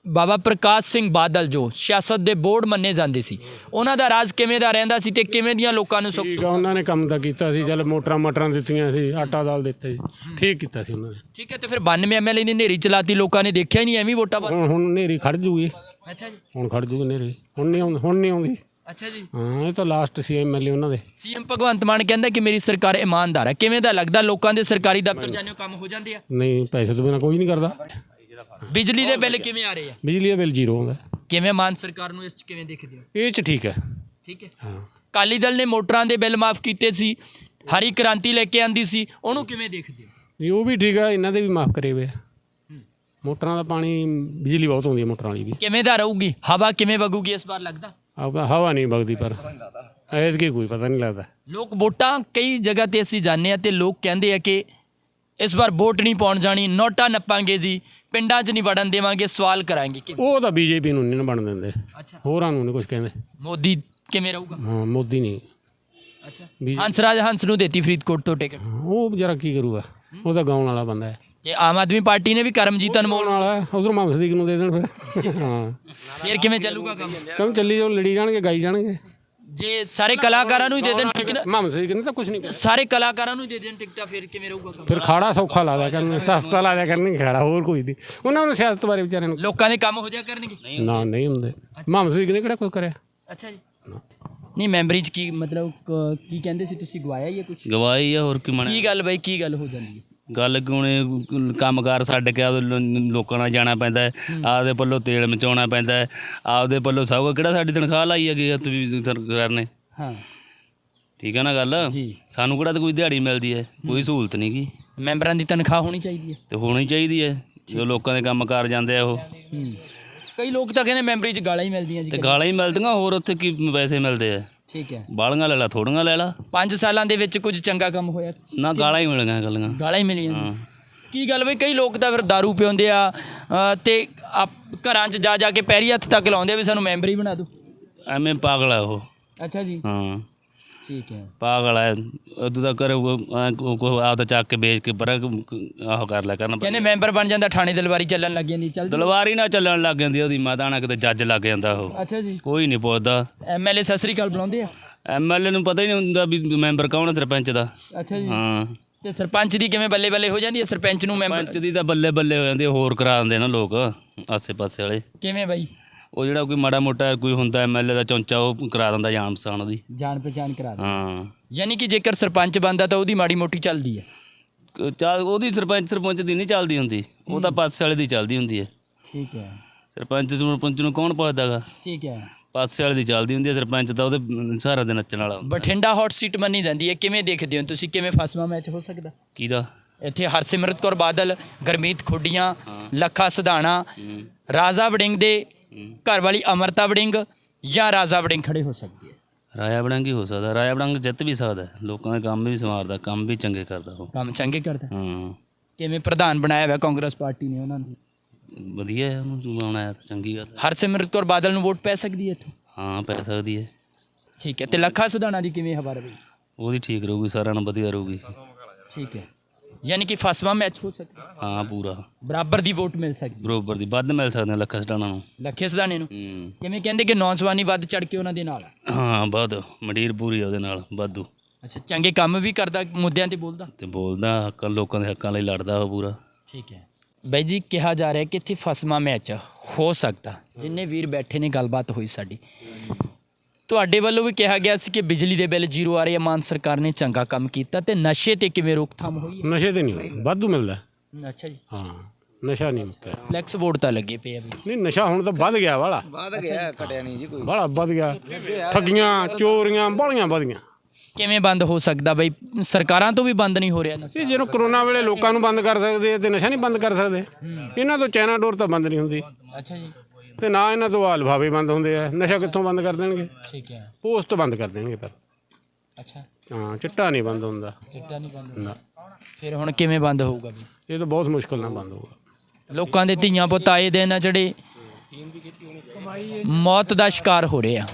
ਬਾਬਾ ਪ੍ਰਕਾਸ਼ ਸਿੰਘ ਬਾਦਲ ਜੋ ਸਿਆਸਤ ਦੇ ਬੋਰਡ ਮੰਨੇ ਜਾਂਦੇ ਸੀ। ਉਹਨਾਂ ਦਾ ਰਾਜ ਕਿਵੇਂ ਦਾ ਰਹਿੰਦਾ ਸੀ ਤੇ ਕਿਵੇਂ ਦੀਆਂ ਲੋਕਾਂ ਨੂੰ ਸੁੱਖ ਠੀਕ ਆ ਉਹਨਾਂ ਨੇ ਕੰਮ ਤਾਂ ਕੀਤਾ ਸੀ ਚੱਲ ਮੋਟਰਾਂ ਮਟਰਾਂ ਦਿੱਤੀਆਂ ਸੀ ਆਟਾ ਦਾਲ ਦਿੱਤੇ ਸੀ। ਠੀਕ ਕੀਤਾ ਸੀ ਉਹਨਾਂ ਨੇ। ਠੀਕ ਹੈ ਤੇ ਫਿਰ 92 ਐਮਐਲਏ ਦੀ ਨੇਰੀ ਚਲਾਤੀ ਲੋਕਾਂ ਨੇ ਦੇਖਿਆ ਹੀ ਨਹੀਂ ਐਵੇਂ ਵੋਟਾਂ ਪਾ ਹੁਣ ਹੁਣ ਨੇਰੀ ਖੜ ਜੂਗੀ। ਅੱਛਾ ਜੀ। ਹੁਣ ਖੜ ਜੂਗੀ ਨੇਰੀ ਹੁਣ ਨਹੀਂ ਆਉਂਦੀ ਹੁਣ ਨਹੀਂ ਆਉਂਦੀ। ਅੱਛਾ ਜੀ। ਹਾਂ ਇਹ ਤਾਂ ਲਾਸਟ ਸੀ ਐਮਐਲਏ ਉਹਨਾਂ ਦੇ। ਸੀਐਮ ਭਗਵੰਤ ਮਾਨ ਕਹਿੰਦਾ ਕਿ ਮੇਰੀ ਸਰਕਾਰ ਇਮਾਨਦਾਰ ਹੈ। ਕਿਵੇਂ ਦਾ ਲੱਗਦਾ? ਲੋਕਾਂ ਦੇ ਸਰਕਾਰੀ ਦਫ਼ਤਰ ਜਾਣੇ ਕੰਮ ਹੋ ਜਾਂਦੇ ਆ? ਨਹੀਂ ਪੈਸੇ ਤੋਂ ਬਿਨਾ ਕੋਈ ਨਹੀਂ ਕਰਦਾ। ਬਿਜਲੀ ਦੇ ਬਿੱਲ ਕਿਵੇਂ ਆ ਰਹੇ ਆ? ਬਿਜਲੀ ਦਾ ਬਿੱਲ ਜ਼ੀਰੋ ਆਉਂਦਾ ਕਿਵੇਂ ਮਾਨ ਸਰਕਾਰ ਨੂੰ ਇਸ 'ਚ ਕਿਵੇਂ ਦੇਖਦੇ ਹੋ? ਇਹ ਚ ਠੀਕ ਹੈ। ਠੀਕ ਹੈ। ਹਾਂ। ਕਾਲੀ ਦਲ ਨੇ ਮੋਟਰਾਂ ਦੇ ਬਿੱਲ ਮਾਫ ਕੀਤੇ ਸੀ ਹਰੀ ਕ੍ਰਾਂਤੀ ਲੈ ਕੇ ਆਂਦੀ ਸੀ ਉਹਨੂੰ ਕਿਵੇਂ ਦੇਖਦੇ ਹੋ? ਨਹੀਂ ਉਹ ਵੀ ਠੀਕ ਆ ਇਹਨਾਂ ਦੇ ਵੀ ਮਾਫ ਕਰੇ ਹੋਏ ਆ। ਮੋਟਰਾਂ ਦਾ ਪਾਣੀ ਬਿਜਲੀ ਬਹੁਤ ਆਉਂਦੀ ਹੈ ਮੋਟਰਾਂ ਵਾਲੀ ਵੀ। ਕਿਵੇਂ ਦਾ ਰਹੂਗੀ? ਹਵਾ ਕਿਵੇਂ ਵਗੂਗੀ ਇਸ ਵਾਰ ਲੱਗਦਾ? ਆਪਦਾ ਹਵਾ ਨਹੀਂ ਵਗਦੀ ਪਰ ਐਤਕੀ ਕੋਈ ਪਤਾ ਨਹੀਂ ਲੱਗਦਾ। ਲੋਕ ਵੋਟਾਂ ਕਈ ਜਗ੍ਹਾ ਤੇ ਅਸੀਂ ਜਾਂਦੇ ਆ ਤੇ ਲੋਕ ਕਹਿੰਦੇ ਆ ਕਿ ਇਸ ਵਾਰ ਵੋਟ ਨਹੀਂ ਪਾਉਣ ਜਾਣੀ ਨੋਟਾ ਨੱਪਾਂਗੇ ਜੀ। ਪਿੰਡਾਂ 'ਚ ਨਹੀਂ ਵੜਨ ਦੇਵਾਂਗੇ ਸਵਾਲ ਕਰਾਂਗੇ ਕਿ ਉਹ ਤਾਂ ਬੀਜੇਪੀ ਨੂੰ ਨਹੀਂ ਨਾ ਬਣ ਦਿੰਦੇ। ਅੱਛਾ। ਹੋਰਾਂ ਨੂੰ ਨਹੀਂ ਕੁਝ ਕਹਿੰਦੇ। ਮੋਦੀ ਕਿਵੇਂ ਰਹੂਗਾ? ਹਾਂ ਮੋਦੀ ਨਹੀਂ। ਅੱਛਾ। ਬੀ- ਹੰਸਰਾਜ ਹੰਸ ਨੂੰ ਦੇਤੀ ਫਰੀਦਕੋਟ ਤੋਂ ਟਿਕਟ। ਉਹ ਵਿਚਾਰਾ ਕੀ ਕਰੂਗਾ? ਉਹ ਤਾਂ ਗਾਉਣ ਵਾਲਾ ਬੰਦਾ ਹੈ। ਤੇ ਆਮ ਆਦਮੀ ਪਾਰਟੀ ਨੇ ਵੀ ਕਰਮਜੀਤ ਅਨਮੋਲ ਗਾਉਣ ਵਾਲਾ ਉਧਰ ਮੁਹੰਮਦ ਸਦੀਕ ਨੂੰ ਦੇ ਦੇਣ ਫਿਰ। (laughs) ਹਾਂ। ਫਿਰ ਕਿਵੇਂ ਚੱਲੂਗਾ ਕੰਮ? ਕੰਮ ਚੱਲੀ ਜਾਓ ਲੜੀ ਜਾਣਗੇ ਗਾਈ ਜਾਣਗੇ। ਜੇ ਸਾਰੇ ਕਲਾਕਾਰਾਂ ਨੂੰ ਹੀ ਦੇ ਦੇਣ ਠੀਕ ਨਾ ਮੁਹੰਮਦ ਸਦੀਕ ਨੇ ਤਾਂ ਕੁਝ ਨਹੀਂ ਸਾਰੇ ਕਲਾਕਾਰਾਂ ਨੂੰ ਹੀ ਦੇ ਦੇਣ ਟਿਕਟਾਂ ਫਿਰ ਕਿਵੇਂ ਰਹੂਗਾ ਕੰਮ ਫਿਰ ਖਾੜਾ ਸੌਖਾ ਲਾ ਦਿਆ ਕਰਨਗੇ ਸਸਤਾ ਲਾ ਦਿਆ ਕਰਨਗੇ ਖਾੜਾ ਹੋਰ ਕੋਈ ਨਹੀਂ। ਉਹਨਾਂ ਨੂੰ ਸਿਆਸਤ ਬਾਰੇ ਵਿਚਾਰਿਆਂ ਨੂੰ ਲੋਕਾਂ ਦੇ ਕੰਮ ਹੋ ਜਾ ਕਰਨਗੇ? ਨਾ ਨਹੀਂ ਹੁੰਦੇ। ਮੁਹੰਮਦ ਸਦੀਕ ਨੇ ਕਿਹੜਾ ਕੁਝ ਕਰਿਆ? ਅੱਛਾ ਜੀ। ਨਹੀਂ ਮੈਂਬਰੀ ਚ ਕੀ ਮਤਲਬ ਕ- ਕੀ ਕਹਿੰਦੇ ਸੀ ਤੁਸੀਂ ਗਵਾਇਆ ਹੀ ਹੈ ਕੁਝ ਗਵਾਈ ਆ ਹੋਰ ਕੀ ਮਣਾ ਕੀ ਗੱਲ ਬਈ ਕੀ ਗੱਲ ਹੋ ਜਾਂਦੀ ਹੈ? ਗੱਲ ਕਿਉਂ ਕੰਮਕਾਰ ਛੱਡ ਕੇ ਆਪਦੇ ਲੋ- ਲੋਕਾਂ ਨਾਲ ਜਾਣਾ ਪੈਂਦਾ ਹੈ ਆਪਦੇ ਪੱਲੋਂ ਤੇਲ ਮਚਾਉਣਾ ਪੈਂਦਾ ਹੈ ਆਪਦੇ ਪੱਲੋਂ ਸਭ ਕਿਹੜਾ ਸਾਡੀ ਤਨਖਾਹ ਲਾਈ ਹੈਗੀ ਆ ਤੁਸੀਂ ਸਰਕਾਰ ਨੇ? ਹਾਂ। ਠੀਕ ਹੈ ਨਾ ਗੱਲ? ਜੀ। ਸਾਨੂੰ ਕਿਹੜਾ ਤਾਂ ਕੋਈ ਦਿਹਾੜੀ ਮਿਲਦੀ ਹੈ? ਕੋਈ ਸਹੂਲਤ ਨਹੀਂ ਗੀ। ਮੈਂਬਰਾਂ ਦੀ ਤਨਖਾਹ ਹੋਣੀ ਚਾਹੀਦੀ ਹੈ। ਤੇ ਹੋਣੀ ਚਾਹੀਦੀ ਹੈ ਜੋ ਲੋਕਾਂ ਦੇ ਕੰਮਕਾਰ ਜਾਂਦੇ ਆ ਉਹ। ਹੂੰ। ਕਈ ਲੋਕ ਤਾਂ ਕਹਿੰਦੇ ਮੈਂਬਰੀ ਚ ਗਾਲਾਂ ਹੀ ਮਿਲਦੀਆਂ ਜੀ ਤੇ ਗਾਲਾਂ ਹੀ ਮਿਲਦੀਆਂ ਹੋਰ ਉੱਥੇ ਕੀ ਪੈਸੇ ਮਿਲਦੇ ਆ? ਠੀਕ ਹੈ। ਬਾਲੀਆਂ ਲੈ ਲਾ ਥੋੜੀਆਂ ਲੈ ਲਾ। 5 ਸਾਲਾਂ ਦੇ ਵਿੱਚ ਕੁਝ ਚੰਗਾ ਕੰਮ ਹੋਇਆ। ਨਾ ਗਾਲਾਂ ਹੀ ਮਿਲੀਆਂ ਗੱਲਾਂ। ਗਾਲਾਂ ਹੀ ਮਿਲੀਆਂ। ਕੀ ਗੱਲ ਬਈ ਕਈ ਲੋਕ ਤਾਂ ਫਿਰ दारू ਪਿਉਂਦੇ ਆ ਅ, ਤੇ ਆਪ- ਘਰਾਂ 'ਚ ਜਾ ਜਾ ਕੇ ਪੈਰੀ ਹੱਥ ਤੱਕ ਲਾਉਂਦੇ ਆ ਵੀ ਸਾਨੂੰ ਮੈਂਬਰ ਹੀ ਬਣਾ ਦਿਓ। ਐਵੇਂ ਪਾਗਲ ਆ ਉਹ। ਅੱਛਾ ਜੀ। ਹਾਂ। ਠੀਕ ਹੈ। ਪਾਗਲ ਹੈ। ਉਦੋਂ ਦਾ ਕਰ ਕੋ ਆਪਦਾ ਚੱਕ ਕੇ ਵੇਚ ਕੇ ਪਰ ਆਹ ਕਰ ਲਿਆ ਕਰਨ। ਕਹਿੰਦੇ ਮੈਂਬਰ ਬਣ ਜਾਂਦਾ ਥਾਣੇ ਦਲਵਾਰੀ ਚੱਲਣ ਲੱਗ ਜਾਂਦੀ ਚੱਲ ਦਲਵਾਰੀ ਨਾ ਚੱਲਣ ਲੱਗ ਜਾਂਦੀ ਉਹਦੀ ਮਾਤਾ ਨਾਲ ਕਿਤੇ ਜੱਜ ਲੱਗ ਜਾਂਦਾ ਉਹ। ਅੱਛਾ ਜੀ। ਕੋਈ ਨਹੀਂ ਪੁੱਛਦਾ। ਐਮਐਲਏ ਸਤਿ ਸ੍ਰੀ ਅਕਾਲ ਬੁਲਾਉਂਦੇ ਆ। ਐਮਐਲਏ ਨੂੰ ਪਤਾ ਹੀ ਨਹੀਂ ਹੁੰਦਾ ਵੀ ਮੈਂਬਰ ਕੌਣ ਹੈ ਸਰਪੰਚ ਦਾ। ਅੱਛਾ ਜੀ। ਹਾਂ। ਤੇ ਸਰਪੰਚ ਦੀ ਕਿਵੇਂ ਬੱਲੇ ਬੱਲੇ ਹੋ ਜਾਂਦੀ ਹੈ ਸਰਪੰਚ ਨੂੰ ਮੈਂਬਰ ਪੰਚ ਦੀ ਤਾਂ ਬੱਲੇ ਬੱਲੇ ਹੋ ਜਾਂਦੀ ਹੋਰ ਕਰਾ ਦਿੰਦੇ ਨਾ ਲੋਕ ਆਸੇ ਪਾਸੇ ਵਾਲੇ। ਕਿਵੇਂ ਬਾਈ? ਉਹ ਜਿਹੜਾ ਕੋਈ ਮਾੜਾ ਮੋਟਾ ਕੋਈ ਹੁੰਦਾ ਐਮਐਲਏ ਦਾ ਚੌਂਚਾ ਉਹ ਕਰਾ ਦਿੰਦਾ ਜਾਣ ਪਛਾਣ ਉਹਦੀ। ਜਾਣ ਪਛਾਣ ਕਰਾ ਦੇ ਹਾਂ। ਯਾਨੀ ਕਿ ਜੇਕਰ ਸਰਪੰਚ ਬਣਦਾ ਤਾਂ ਉਹਦੀ ਮਾੜੀ ਮੋਟੀ ਚੱਲਦੀ ਹੈ। ਕ- ਚੱਲ ਉਹਦੀ ਸਰਪੰਚ ਸਰਪੰਚ ਦੀ ਨਹੀਂ ਚੱਲਦੀ ਹੁੰਦੀ। ਉਹ ਤਾਂ ਪਾਸੇ ਵਾਲੇ ਦੀ ਚੱਲਦੀ ਹੁੰਦੀ ਹੈ। ਠੀਕ ਹੈ। ਸਰਪੰਚ ਸਰਪੰਚ ਨੂੰ ਕੌਣ ਪੁੱਛਦਾਗਾ ਠੀਕ ਹੈ। ਪਾਸੇ ਵਾਲੇ ਦੀ ਚੱਲਦੀ ਹੁੰਦੀ ਹੈ ਸਰਪੰਚ ਤਾਂ ਉਹਦੇ ਸਹਾਰਾ ਦੇ ਨੱਚਣ ਵਾਲਾ ਹੁੰਦਾ। ਬਠਿੰਡਾ ਹੌਟ ਸੀਟ ਮੰਨੀ ਜਾਂਦੀ ਹੈ। ਕਿਵੇਂ ਦੇਖਦੇ ਹੋ ਤੁਸੀਂ? ਕਿਵੇਂ ਫਸਵਾ ਮੈਚ ਹੋ ਸਕਦਾ? ਕਿਹਦਾ? ਇੱਥੇ ਹਰਸਿਮਰਤ ਕੌਰ ਬਾਦਲ ਗਰਮੀਤ ਖੁੱਡੀਆਂ ਲੱਖਾ ਸਧਾਣਾ ਰਾਜਾ ਵੜਿੰਗ ਦੇ ਘਰ ਵਾਲੀ ਅਮਰਤਾ ਵੜਿੰਗ ਜਾਂ ਰਾਜਾ ਵੜਿੰਗ ਖੜੇ ਹੋ ਸਕਦੀ ਹੈ? ਰਾਜਾ ਬੜੰਗ ਹੀ ਹੋ ਸਕਦਾ। ਰਾਜਾ ਬੜੰਗ ਜਿੱਤ ਵੀ ਸਕਦਾ ਹੈ। ਲੋਕਾਂ ਦੇ ਕੰਮ ਵੀ ਸੰਵਾਰਦਾ ਕੰਮ ਵੀ ਚੰਗੇ ਕਰਦਾ ਉਹ। ਕੰਮ ਚੰਗੇ ਕਰਦਾ ਹਾਂ? ਕਿਵੇਂ ਪ੍ਰਧਾਨ ਬਣਾਇਆ ਹੋਇਆ ਕਾਂਗਰਸ ਪਾਰਟੀ ਨੇ ਉਹਨਾਂ ਨੂੰ? ਵਧੀਆ ਹੈ ਉਹਨੂੰ ਬਣਾਇਆ ਤਾਂ ਚੰਗੀ ਗੱਲ ਹੈ। ਹਰਸਿਮਰਤ ਕੌਰ ਬਾਦਲ ਨੂੰ ਵੋਟ ਪੈ ਸਕਦੀ ਹੈ ਇੱਥੇ? ਹਾਂ ਪੈ ਸਕਦੀ ਹੈ। ਠੀਕ ਹੈ ਤੇ ਲੱਖਾ ਸਧਾਣਾ ਦੀ ਕਿਵੇਂ ਹਵਾ ਰਹੀ? ਉਹਦੀ ਠੀਕ ਰਹੂਗੀ ਸਾਰਿਆਂ ਨੂੰ ਵਧੀਆ ਰਹੂਗੀ। ਠੀਕ ਹੈ। ਯਾਨੀ ਕਿ ਫਸਵਾ ਮੈਚ ਹੋ ਸਕਦਾ ਹਾਂ ਪੂਰਾ। ਬਰਾਬਰ ਦੀ ਵੋਟ ਮਿਲ ਸਕਦੀ। ਬਰੋਬਰ ਦੀ ਵੱਧ ਮਿਲ ਸਕਦੇ ਨੇ ਲੱਖਾਂ ਸਟਾਣਾ ਨੂੰ। ਲੱਖੇ ਸਧਾਣੇ ਨੂੰ? ਹੂੰ। ਕਿਵੇਂ ਕਹਿੰਦੇ ਕਿ ਨੌਜਵਾਨੀ ਵੱਧ ਚੜ ਕੇ ਉਹਨਾਂ ਦੇ ਨਾਲ ਆ। ਹਾਂ ਵੱਧ। ਮੰਡੀਰ ਪੂਰੀ ਆ ਉਹਦੇ ਨਾਲ ਵਾਧੂ। ਅੱਛਾ ਚੰਗੇ ਕੰਮ ਵੀ ਕਰਦਾ ਮੁੱਦਿਆਂ ਤੇ ਬੋਲਦਾ? ਤੇ ਬੋਲਦਾ ਹੱਕਾਂ ਲੋਕਾਂ ਦੇ ਹੱਕਾਂ ਲਈ ਲੜਦਾ ਉਹ ਪੂਰਾ। ਠੀਕ ਹੈ। ਬਾਈ ਜੀ ਕਿਹਾ ਜਾ ਰਿਹਾ ਕਿ ਇੱਥੇ ਫਸਮਾ ਮੈਚ ਹੋ ਸਕਦਾ। ਜਿੰਨੇ ਵੀਰ ਬੈਠੇ ਨੇ ਗੱਲਬਾਤ ਹੋਈ ਸਾਡੀ। ਤੁਹਾਡੇ ਵੱਲੋਂ ਵੀ ਕਿਹਾ ਗਿਆ ਸੀ ਕਿ ਬਿਜਲੀ ਦੇ ਬਿੱਲ ਜ਼ੀਰੋ ਆ ਰਹੇ ਆ। ਮਾਨ ਸਰਕਾਰ ਨੇ ਚੰਗਾ ਕੰਮ ਕੀਤਾ ਤੇ ਨਸ਼ੇ ਤੇ ਕਿਵੇਂ ਰੋਕਥਾਮ ਹੋਈ ਨਸ਼ੇ ਤੇ ਨਹੀਂ ਹੋਈ, ਵਾਧੂ ਮਿਲਦਾ ਹੈ। ਅੱਛਾ ਜੀ। ਹਾਂ ਨਸ਼ਾ ਨਹੀਂ ਮੁੱਕਿਆ। ਫਲੈਕਸ ਬੋਰਡ ਤਾਂ ਲੱਗੇ ਪਏ ਆ ਵੀ। ਨਹੀਂ ਨਸ਼ਾ ਹੁਣ ਤਾਂ ਵੱਧ ਗਿਆ ਵਾਲਾ। ਬਾਦ ਗਿਆ ਘਟਿਆ ਨਹੀਂ ਜੀ ਕੋਈ। ਵਾਲਾ ਵੱਧ ਗਿਆ। ਠੱਗੀਆਂ ਚੋਰੀਆਂ ਬਾਲੀਆਂ ਵਧੀਆਂ ਕਿਵੇਂ ਬੰਦ ਹੋ ਸਕਦਾ ਬਈ? ਸਰਕਾਰਾਂ ਤੋਂ ਵੀ ਬੰਦ ਨਹੀਂ ਹੋ ਰਿਹਾ ਨਸ਼ਾ। ਇਹ ਜਦੋਂ ਕਰੋਨਾ ਵੇਲੇ ਲੋਕਾਂ ਨੂੰ ਬੰਦ ਕਰ ਸਕਦੇ ਆ ਤੇ ਨਸ਼ਾ ਨਹੀਂ ਬੰਦ ਕਰ ਸਕਦੇ। ਇਹਨਾਂ ਤੋਂ ਚਾਈਨਾ ਡੋਰ ਤਾਂ ਬੰਦ ਨਹੀਂ ਹੁੰਦੀ। ਅੱਛਾ ਜੀ। ਤੇ ਨਾ ਇਹਨਾਂ ਤੋਂ ਆਹ ਲਿਫਾਫੇ ਬੰਦ ਹੁੰਦੇ ਆ। ਨਸ਼ਾ ਕਿੱਥੋਂ ਬੰਦ ਕਰ ਦੇਣਗੇ? ਠੀਕ ਹੈ। ਪੋਸਟ ਬੰਦ ਕਰ ਦੇਣਗੇ ਪਰ ਅੱਛਾ। ਹਾਂ ਚਿੱਟਾ ਨਹੀਂ ਬੰਦ ਹੁੰਦਾ। ਚਿੱਟਾ ਨਹੀਂ ਬੰਦ ਨਾ। ਫਿਰ ਹੁਣ ਕਿਵੇਂ ਬੰਦ ਹੋਊਗਾ ਵੀ? ਇਹ ਤਾਂ ਬਹੁਤ ਮੁਸ਼ਕਲ ਨਾਲ ਬੰਦ ਹੋਊਗਾ। ਲੋਕਾਂ ਦੇ ਧੀਆਂ ਪੁੱਤ ਆਏ ਦਿਨ ਆ ਜਿਹੜੇ ਮੌਤ ਦਾ ਸ਼ਿਕਾਰ ਹੋ ਰਹੇ ਆ।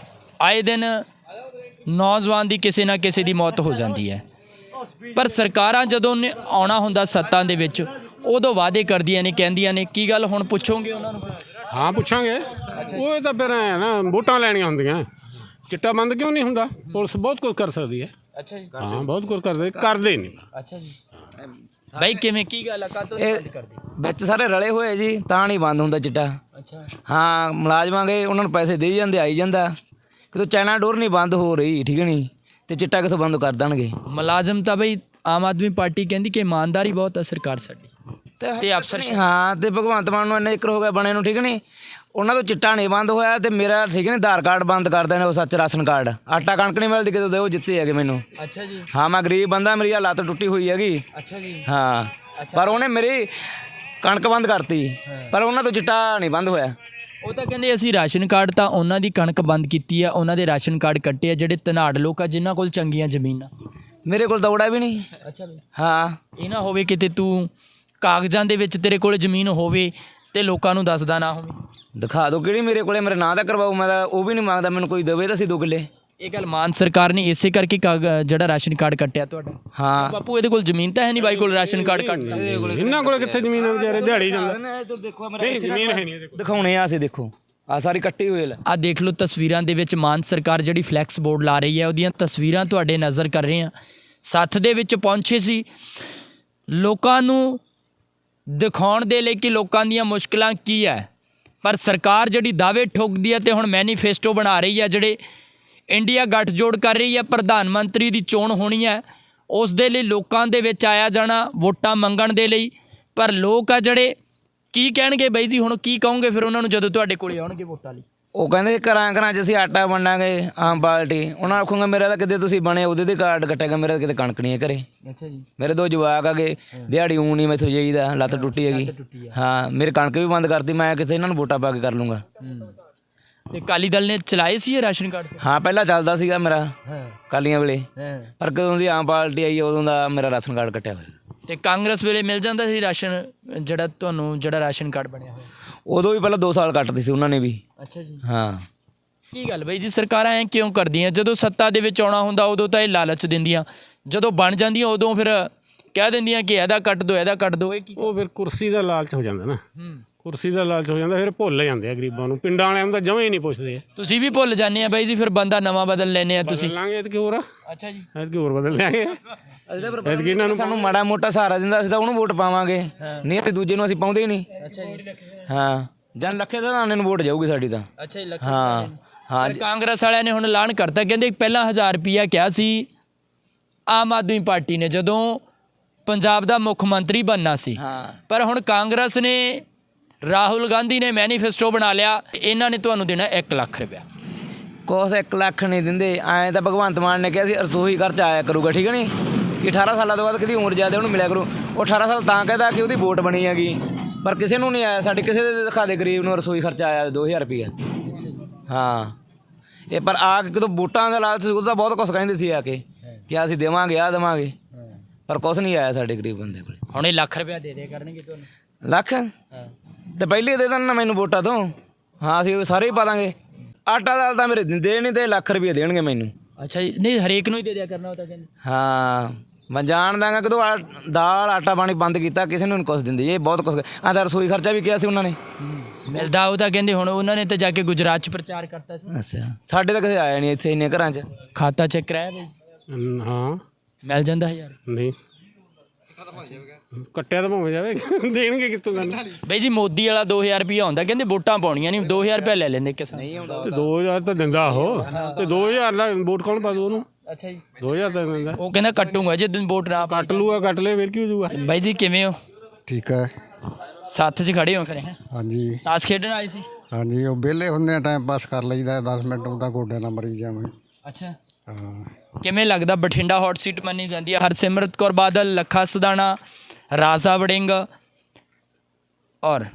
ਆਏ ਦਿਨ ਨੌਜਵਾਨ ਦੀ ਕਿਸੇ ਨਾ ਕਿਸੇ ਦੀ ਮੌਤ ਹੋ ਜਾਂਦੀ ਹੈ। ਪਰ ਸਰਕਾਰਾਂ ਜਦੋਂ ਨੇ ਆਉਣਾ ਹੁੰਦਾ ਸੱਤਾਂ ਦੇ ਵਿੱਚ ਉਦੋਂ ਵਾਅਦੇ ਕਰਦੀਆਂ ਨੇ ਕਹਿੰਦੀਆਂ ਨੇ ਕੀ ਗੱਲ ਹੁਣ ਪੁੱਛੋਗੇ ਉਹਨਾਂ ਨੂੰ? ਹਾਂ ਪੁੱਛਾਂਗੇ। ਉਹ ਤਾਂ ਫਿਰ ਐਂ ਨਾ ਵੋਟਾਂ ਲੈਣੀਆਂ ਹੁੰਦੀਆਂ। ਚਿੱਟਾ ਬੰਦ ਕਿਉਂ ਨਹੀਂ ਹੁੰਦਾ? ਪੁਲਿਸ ਬਹੁਤ ਕੁਝ ਕਰ ਸਕਦੀ ਹੈ। ਅੱਛਾ ਜੀ। ਹਾਂ ਬਹੁਤ ਕੁਝ ਕਰਦੇ ਕਰਦੇ ਨਹੀਂ। ਅੱਛਾ ਜੀ। ਬਾਈ ਕਿਵੇਂ ਕੀ ਗੱਲ ਆ? ਕਾਤੋਂ ਵਿੱਚ ਸਾਰੇ ਰਲੇ ਹੋਏ ਜੀ ਤਾਂ ਨਹੀਂ ਬੰਦ ਹੁੰਦਾ ਚਿੱਟਾ। ਅੱਛਾ। ਹਾਂ ਮੁਲਾਜ਼ਮਾਂ ਗਏ ਉਹਨਾਂ ਨੂੰ ਪੈਸੇ ਦੇਈ ਜਾਂਦੇ ਆਈ ਜਾਂਦਾ। ਕਿਤੋਂ ਚਾਈਨਾ ਡੋਰ ਨਹੀਂ ਬੰਦ ਹੋ ਰਹੀ ਠੀਕ ਨਹੀਂ? ਤੇ ਚਿੱਟਾ ਕਿਥੋਂ ਬੰਦ ਕਰ ਦੇਣਗੇ? ਮੁਲਾਜ਼ਮ ਤਾਂ ਬਈ ਆਮ ਆਦਮੀ ਪਾਰਟੀ ਕਹਿੰਦੀ ਕਿ ਇਮਾਨਦਾਰੀ ਬਹੁਤ ਹੈ ਸਰਕਾਰ ਸਾਡੀ। ਤੇ ਅਫਸਰ ਹਾਂ ਤੇ ਭਗਵੰਤ ਮਾਨ ਨੂੰ ਇੰਨਾ ਜ਼ਿਕਰ ਹੋ ਗਿਆ ਬਣੇ ਨੂੰ ਠੀਕ ਨਹੀਂ? ਉਹਨਾਂ ਤੋਂ ਚਿੱਟਾ ਨਹੀਂ ਬੰਦ ਹੋਇਆ ਤੇ ਮੇਰਾ ਠੀਕ ਨਹੀਂ ਆਧਾਰ ਕਾਰਡ ਬੰਦ ਕਰ ਦੇਣੇ ਉਹ ਸੱਚ ਰਾਸ਼ਨ ਕਾਰਡ। ਆਟਾ ਕਣਕ ਨਹੀਂ ਮਿਲਦੀ ਕਿਤੇ ਉਹ ਜਿੱਤੇ ਹੈਗੇ ਮੈਨੂੰ। ਅੱਛਾ ਜੀ। ਹਾਂ ਮੈਂ ਗਰੀਬ ਬੰਦਾ ਮੇਰੀ ਆਹ ਲੱਤ ਟੁੱਟੀ ਹੋਈ ਹੈਗੀ। ਅੱਛਾ ਜੀ। ਹਾਂ ਪਰ ਉਹਨੇ ਮੇਰੀ ਕਣਕ ਬੰਦ ਕਰਤੀ ਪਰ ਉਹਨਾਂ ਤੋਂ ਚਿੱਟਾ ਨਹੀਂ ਬੰਦ ਹੋਇਆ। ਉਹ ਤਾਂ ਕਹਿੰਦੇ ਅਸੀਂ ਰਾਸ਼ਨ ਕਾਰਡ ਤਾਂ ਉਹਨਾਂ ਦੀ ਕਣਕ ਬੰਦ ਕੀਤੀ ਆ ਉਹਨਾਂ ਦੇ ਰਾਸ਼ਨ ਕਾਰਡ ਕੱਟੇ ਆ ਜਿਹੜੇ ਧਨਾੜ ਲੋਕ ਆ ਜਿਨ੍ਹਾਂ ਕੋਲ ਚੰਗੀਆਂ ਜ਼ਮੀਨਾਂ। ਮੇਰੇ ਕੋਲ ਦੌੜਾ ਵੀ ਨਹੀਂ। ਅੱਛਾ ਹਾਂ। ਇਹ ਨਾ ਹੋਵੇ ਕਿਤੇ ਤੂੰ ਕਾਗਜ਼ਾਂ ਦੇ ਵਿੱਚ ਤੇਰੇ ਕੋਲ ਜ਼ਮੀਨ ਹੋਵੇ ਤੇ ਲੋਕਾਂ ਨੂੰ ਦੱਸਦਾ ਨਾ ਹੋਵੇ। ਦਿਖਾ ਦਿਓ ਕਿਹੜੀ ਮੇਰੇ ਕੋਲੇ? ਮੇਰੇ ਨਾਂ ਦਾ ਕਰਵਾਓ ਮੈਂ ਤਾਂ ਉਹ ਵੀ ਨਹੀਂ ਮੰਗਦਾ ਮੈਨੂੰ ਕੋਈ ਦੇਵੇ ਤਾਂ ਸੀ ਦੋ ਕਿੱਲੇ। ਇਹ ਗੱਲ ਮਾਨ ਸਰਕਾਰ ਨੇ ਇਸੇ ਕਰਕੇ ਕਾਗ- ਜਿਹੜਾ ਰਾਸ਼ਨ ਕਾਰਡ ਕੱਟਿਆ ਤੁਹਾਡਾ। ਹਾਂ। ਬਾਪੂ ਇਹਦੇ ਕੋਲ ਜ਼ਮੀਨ ਤਾਂ ਹੈ ਨਹੀਂ ਬਾਈ ਕੋਲ ਰਾਸ਼ਨ ਕਾਰਡ ਕੱਟਦਾ ਇਹਨਾਂ ਕੋਲ ਕਿੱਥੇ ਜ਼ਮੀਨ ਹੈ ਵਿਚਾਰੇ? ਦਿਹਾੜੀ ਜਾਂਦਾ। ਦੇਖੋ ਨਹੀਂ ਜ਼ਮੀਨ ਹੈ ਨਹੀਂ ਇਹਦੇ ਕੋਲ। ਦਿਖਾਉਣੇ ਆ ਅਸੀਂ ਦੇਖੋ। ਆ ਸਾਰੀ ਕੱਟੀ ਹੋਈ ਲੈ। ਆ ਦੇਖ ਲਓ ਤਸਵੀਰਾਂ ਦੇ ਵਿੱਚ ਮਾਨ ਸਰਕਾਰ ਜਿਹੜੀ ਫਲੈਕਸ ਬੋਰਡ ਲਾ ਰਹੀ ਹੈ ਉਹਦੀਆਂ ਤਸਵੀਰਾਂ ਤੁਹਾਡੇ ਨਜ਼ਰ ਕਰ ਰਹੇ ਹਾਂ ਸੱਥ ਦੇ ਵਿੱਚ ਪਹੁੰਚੇ ਸੀ। ਲੋਕਾਂ ਨੂੰ ਦਿਖਾਉਣ ਦੇ ਲਈ ਕਿ ਲੋਕਾਂ ਦੀਆਂ ਮੁਸ਼ਕਲਾਂ ਕੀ ਹੈ। ਪਰ ਸਰਕਾਰ ਜਿਹੜੀ ਦਾਅਵੇ ਠੋਕਦੀ ਹੈ ਤੇ ਹੁਣ ਮੈਨੀਫੈਸਟੋ ਬਣਾ ਰਹੀ ਹੈ, ਜਿਹੜੇ ਇੰਡੀਆ ਗੱਠਜੋੜ ਕਰ ਰਹੀ ਹੈ, ਪ੍ਰਧਾਨ ਮੰਤਰੀ ਦੀ ਚੋਣ ਹੋਣੀ ਹੈ, ਉਸ ਦੇ ਲਈ ਲੋਕਾਂ ਦੇ ਵਿੱਚ ਆਇਆ ਜਾਣਾ, ਵੋਟਾਂ ਮੰਗਣ ਦੇ ਲਈ। ਪਰ ਲੋਕ ਆ ਜਿਹੜੇ, ਕੀ ਕਹਿਣਗੇ ਬਾਈ ਜੀ, ਹੁਣ ਕੀ ਕਹੋਗੇ? ਫਿਰ ਉਹਨਾਂ ਨੂੰ ਜਦੋਂ ਤੁਹਾਡੇ ਕੋਲੇ ਆਉਣਗੇ ਵੋਟਾਂ ਲਈ। ਉਹ ਕਹਿੰਦੇ ਘਰਾਂ ਘਰਾਂ 'ਚ ਅਸੀਂ ਆਟਾ ਵੰਡਾਂਗੇ ਆਮ ਬਾਲਟੀ। ਉਹਨਾਂ ਆਖੂਗਾ ਮੇਰਾ ਤਾਂ ਕਿਤੇ ਤੁਸੀਂ ਬਣੇ ਉਹਦੇ ਦੇ ਕਾਰਡ ਕੱਟੇਗਾ ਮੇਰਾ ਤਾਂ ਕਿਤੇ ਕਣਕ ਨਹੀਂ ਹੈ ਘਰੇ। ਅੱਛਾ ਜੀ। ਮੇਰੇ ਦੋ ਜਵਾਕ ਆਗੇ ਦਿਹਾੜੀ ਊਂ ਨਹੀਂ ਮੈਂ ਸੋਈ ਦਾ ਲੱਤ ਟੁੱਟੀ ਹੈਗੀ। ਹਾਂ ਮੇਰੇ ਕਣਕ ਵੀ ਬੰਦ ਕਰਤੀ ਮੈਂ ਕਿਤੇ ਇਹਨਾਂ ਨੂੰ ਵੋਟਾਂ ਪਾ ਕੇ ਕਰ ਲੂੰਗਾ। ਤੇ ਕਾਲੀ ਦਲ ਨੇ ਚਲਾਏ ਸੀ ਇਹ ਰਾਸ਼ਨ ਕਾਰਡ? ਹਾਂ ਪਹਿਲਾਂ ਚੱਲਦਾ ਸੀਗਾ ਮੇਰਾ ਹਾਂ। ਕਾਲੀਆਂ ਵੇਲੇ। ਹਾਂ। ਪਰ ਕਦੋਂ ਦੀ ਆਮ ਪਾਰਟੀ ਆਈ ਹੈ, ਉਦੋਂ ਦਾ ਮੇਰਾ ਰਾਸ਼ਨ ਕਾਰਡ ਕੱਟਿਆ ਹੋਇਆ। ਤੇ ਕਾਂਗਰਸ ਵੇਲੇ ਮਿਲ ਜਾਂਦਾ ਸੀ ਰਾਸ਼ਨ ਜਿਹੜਾ ਤੁਹਾਨੂੰ ਜਿਹੜਾ ਰਾਸ਼ਨ ਕਾਰਡ ਬਣਿਆ ਹੋਇਆ? ਉਦੋਂ ਵੀ ਪਹਿਲਾਂ 2 ਸਾਲ ਕੱਟਦੇ ਸੀ ਉਹਨਾਂ ਨੇ ਵੀ। ਅੱਛਾ ਜੀ। ਹਾਂ। ਕੀ ਗੱਲ ਬਈ ਜੀ ਸਰਕਾਰਾਂ ਐ ਕਿਉਂ ਕਰਦੀਆਂ? ਜਦੋਂ ਸੱਤਾ ਦੇ ਵਿੱਚ ਆਉਣਾ ਹੁੰਦਾ ਉਦੋਂ ਤਾਂ ਇਹ ਲਾਲਚ ਦਿੰਦੀਆਂ। ਜਦੋਂ ਬਣ ਜਾਂਦੀਆਂ ਉਦੋਂ ਫਿਰ ਕਹਿ ਦਿੰਦੀਆਂ ਕਿ ਇਹਦਾ ਕੱਟ ਦੋ ਇਹਦਾ ਕੱਟ ਦੋ ਇਹ ਕੀ ਉਹ ਫਿਰ ਕੁਰਸੀ ਦਾ ਲਾਲਚ ਹੋ ਜਾਂਦਾ ਨਾ। ਹੂੰ। ਕੁਰਸੀ ਦਾ ਲਾਲਚ ਹੋ ਜਾਂਦਾ ਫਿਰ ਭੁੱਲ ਜਾਂਦੇ ਆ ਗਰੀਬਾਂ ਨੂੰ। ਪਿੰਡਾਂ ਵਾਲਿਆਂ ਨੂੰ ਤਾਂ ਜਮਾਂ ਹੀ ਨਹੀਂ ਪੁੱਛਦੇ। ਤੁਸੀਂ ਵੀ ਭੁੱਲ ਜਾਂਦੇ ਆ ਬਾਈ ਜੀ ਫਿਰ ਬੰਦਾ ਨਵਾਂ ਬਦਲ ਲੈਨੇ ਆ ਤੁਸੀਂ। ਬਦਲ ਲਾਂਗੇ ਐਤਕੀ ਹੋਰ ਅੱਛਾ ਜੀ। ਐਤਕੀ ਹੋਰ ਬਦਲ ਲਾਂਗੇ ਐਤਕੀ ਇਹਨਾਂ ਨੂੰ ਸਾਨੂੰ ਮਾੜਾ ਮੋਟਾ ਸਹਾਰਾ ਦਿੰਦਾ ਅਸੀਂ ਤਾਂ ਉਹਨੂੰ ਵੋਟ ਪਾਵਾਂਗੇ। ਨਹੀਂ ਤੇ ਦੂਜੇ ਨੂੰ ਅਸੀਂ ਪਾਉਂਦੇ ਹੀ ਨਹੀਂ। ਅੱਛਾ ਜੀ। ਹਾਂ ਜਨ ਲੱਖੇ ਦਾ ਦਾਣੇ ਨੂੰ ਵੋਟ ਜਾਊਗੀ ਸਾਡੀ ਤਾਂ। ਅੱਛਾ ਜੀ ਲੱਖ ਹਾਂ ਹਾਂ। ਪਰ ਕਾਂਗਰਸ ਵਾਲਿਆਂ ਨੇ ਹੁਣ ਐਲਾਨ ਕਰਤਾ ਕਹਿੰਦੇ ਪਹਿਲਾਂ 1000 ਰੁਪਿਆ ਕਿਹਾ ਸੀ ਆਮ ਆਦਮੀ ਪਾਰਟੀ ਨੇ ਜਦੋਂ ਪੰਜਾਬ ਦਾ ਮੁੱਖ ਮੰਤਰੀ ਬਣਨਾ ਸੀ। ਪਰ ਹੁਣ ਕਾਂਗਰਸ ਨੇ ਰਾਹੁਲ ਗਾਂਧੀ ਨੇ ਮੈਨੀਫੈਸਟੋ ਬਣਾ ਲਿਆ ਇਹਨਾਂ ਨੇ ਤੁਹਾਨੂੰ ਦੇਣਾ 1 ਲੱਖ ਰੁਪਇਆ। ਕੋਸ 1 ਲੱਖ ਨਹੀਂ ਦਿੰਦੇ ਐਂ ਤਾਂ ਭਗਵੰਤ ਮਾਨ ਨੇ ਕਿਹਾ ਸੀ ਰਸੋਈ ਖਰਚ ਆਇਆ ਕਰੂਗਾ ਠੀਕ ਹੈ ਨਹੀਂ ਕਿ 18 ਸਾਲਾਂ ਤੋਂ ਬਾਅਦ ਕਿਹਦੀ ਉਮਰ ਜ਼ਿਆਦਾ ਉਹਨੂੰ ਮਿਲਿਆ ਕਰੂ। ਉਹ 18 ਸਾਲ ਤਾਂ ਕਹਿੰਦਾ ਕਿ ਉਹਦੀ ਵੋਟ ਬਣੀ ਹੈਗੀ। ਪਰ ਕਿਸੇ ਨੂੰ ਨਹੀਂ ਆਇਆ। ਸਾਡੇ ਕਿਸੇ ਦੇ ਦਿਖਾ ਦੇ ਗਰੀਬ ਨੂੰ ਰਸੋਈ ਖਰਚਾ ਆਇਆ 2000 ਰੁਪਇਆ ਹਾਂ। ਇਹ ਪਰ ਆ ਕੇ ਜਦੋਂ ਵੋਟਾਂ ਦਾ ਲਾਲਚ ਸੀ ਉਹਦਾ ਬਹੁਤ ਕੁਝ ਕਹਿੰਦੇ ਸੀ ਆ ਕੇ ਕਿ ਅਸੀਂ ਦੇਵਾਂਗੇ ਆ ਦੇਵਾਂਗੇ। ਪਰ ਕੁਝ ਨਹੀਂ ਆਇਆ ਸਾਡੇ ਗਰੀਬ ਬੰਦੇ ਕੋਲ। ਹੁਣ ਇਹ ਲੱਖ ਰੁਪਇਆ ਦੇ ਦੇ ਕਰਨਗੇ ਤੁਹਾਨੂੰ? ਲੱਖ? ਤੇ ਪਹਿਲੇ ਦੇ ਦੇਣ ਨਾ ਮੈਨੂੰ ਵੋਟਾਂ ਤੋਂ। ਹਾਂ ਅਸੀਂ ਸਾਰੇ ਹੀ ਪਾ ਦਾਂਗੇ। ਆਟਾ ਦਾਲ ਤਾਂ ਮੇਰੇ ਦਿੰਦੇ ਨਹੀਂ ਤੇ ਲੱਖ ਰੁਪਏ ਦੇਣਗੇ ਮੈਨੂੰ। ਅੱਛਾ ਜੀ। ਨਹੀਂ ਹਰੇਕ ਨੂੰ ਹੀ ਦੇ ਦਿਆ ਕਰਨਾ ਉਹ ਤਾਂ ਕਹਿੰਦੇ। ਹਾਂ। ਮੈਂ ਜਾਣ ਦਾਂਗਾ ਕਦੋਂ ਆ- ਦਾਲ ਆਟਾ ਪਾਣੀ ਬੰਦ ਕੀਤਾ ਕਿਸੇ ਨੂੰ ਨਹੀਂ ਕੁਛ ਦਿੰਦੇ। ਇਹ ਬਹੁਤ ਕੁਛ ਆ ਤਾਂ ਰਸੋਈ ਖਰਚਾ ਵੀ ਕਿਹਾ ਸੀ ਉਹਨਾਂ ਨੇ। ਮਿਲਦਾ ਉਹ ਤਾਂ ਕਹਿੰਦੇ ਹੁਣ ਉਹਨਾਂ ਨੇ ਤਾਂ ਜਾ ਕੇ ਗੁਜਰਾਤ 'ਚ ਪ੍ਰਚਾਰ ਕਰਤਾ ਸੀ। ਅੱਛਾ। ਸਾਡੇ ਤਾਂ ਕਿਸੇ ਆਇਆ ਨਹੀਂ ਇੱਥੇ ਇੰਨੇ ਘਰਾਂ 'ਚ। ਖਾਤਾ ਚੈੱਕ ਕਰਾਇਆ ਬਈ? ਹਾਂ। ਮਿਲ ਜਾਂਦਾ ਹਜ਼ਾਰ। ਨਹੀਂ। ਕੱਟਿਆ ਤਾਂ ਭਾਵੇਂ ਜਾਵੇ। ਦੇਣਗੇ ਕਿੱਥੋਂ ਗੱਲ? ਬਈ ਜੀ ਮੋਦੀ ਵਾਲਾ 2000 ਰੁਪਇਆ ਹੁੰਦਾ ਕਹਿੰਦੇ ਵੋਟਾਂ ਪਾਉਣੀਆਂ ਨਹੀਂ 2000 ਰੁਪਇਆ ਲੈ ਲੈਂਦੇ ਕਿਸਾਨ ਤੇ 2000 ਤਾਂ ਦਿੰਦਾ ਉਹ। ਤੇ 2000 ਦਾ ਵੋਟ ਕੌਣ ਪਾ ਦੂ ਉਹਨੂੰ? ਅੱਛਾ ਜੀ। 2000 ਤਾਂ ਦਿੰਦਾ। ਉਹ ਕਹਿੰਦਾ ਕੱਟੂਗਾ ਜੇ ਦਿਨ ਵੋਟ ਨਾ ਕੱਟ ਲੂਗਾ ਕੱਟ ਲੇ ਫਿਰ ਕੀ ਹੋ ਜਾਊਗਾ? ਬਾਈ ਜੀ ਕਿਵੇਂ ਹੋ? ਠੀਕ ਹੈ। ਸੱਥ 'ਚ ਖੜੇ ਹੋ ਖਰੇ ਹੈਂ? ਹਾਂਜੀ। ਤਾਸ਼ ਖੇਡਣ ਆਏ ਸੀ? ਹਾਂਜੀ ਉਹ ਵਿਹਲੇ ਹੁੰਦੇ ਆ ਟਾਈਮ ਪਾਸ ਕਰ ਲਈਦਾ 10 ਮਿੰਟ ਉਹਦਾ ਗੋਡਿਆਂ ਨਾਲ ਮਰੀ ਜਾਵਾਂ। ਅੱਛਾ। ਹਾਂ। ਕਿਵੇਂ ਲੱਗਦਾ ਬਠਿੰਡਾ ਹੌਟ ਸੀਟ ਮੰਨੀ ਜਾਂਦੀ ਹੈ ਹਰਸਿਮਰਤ ਕੌਰ ਬਾਦਲ ਲੱਖਾ ਸਦਾਣਾ ਰਾਜਾ ਵੜਿੰਗ ਔਰ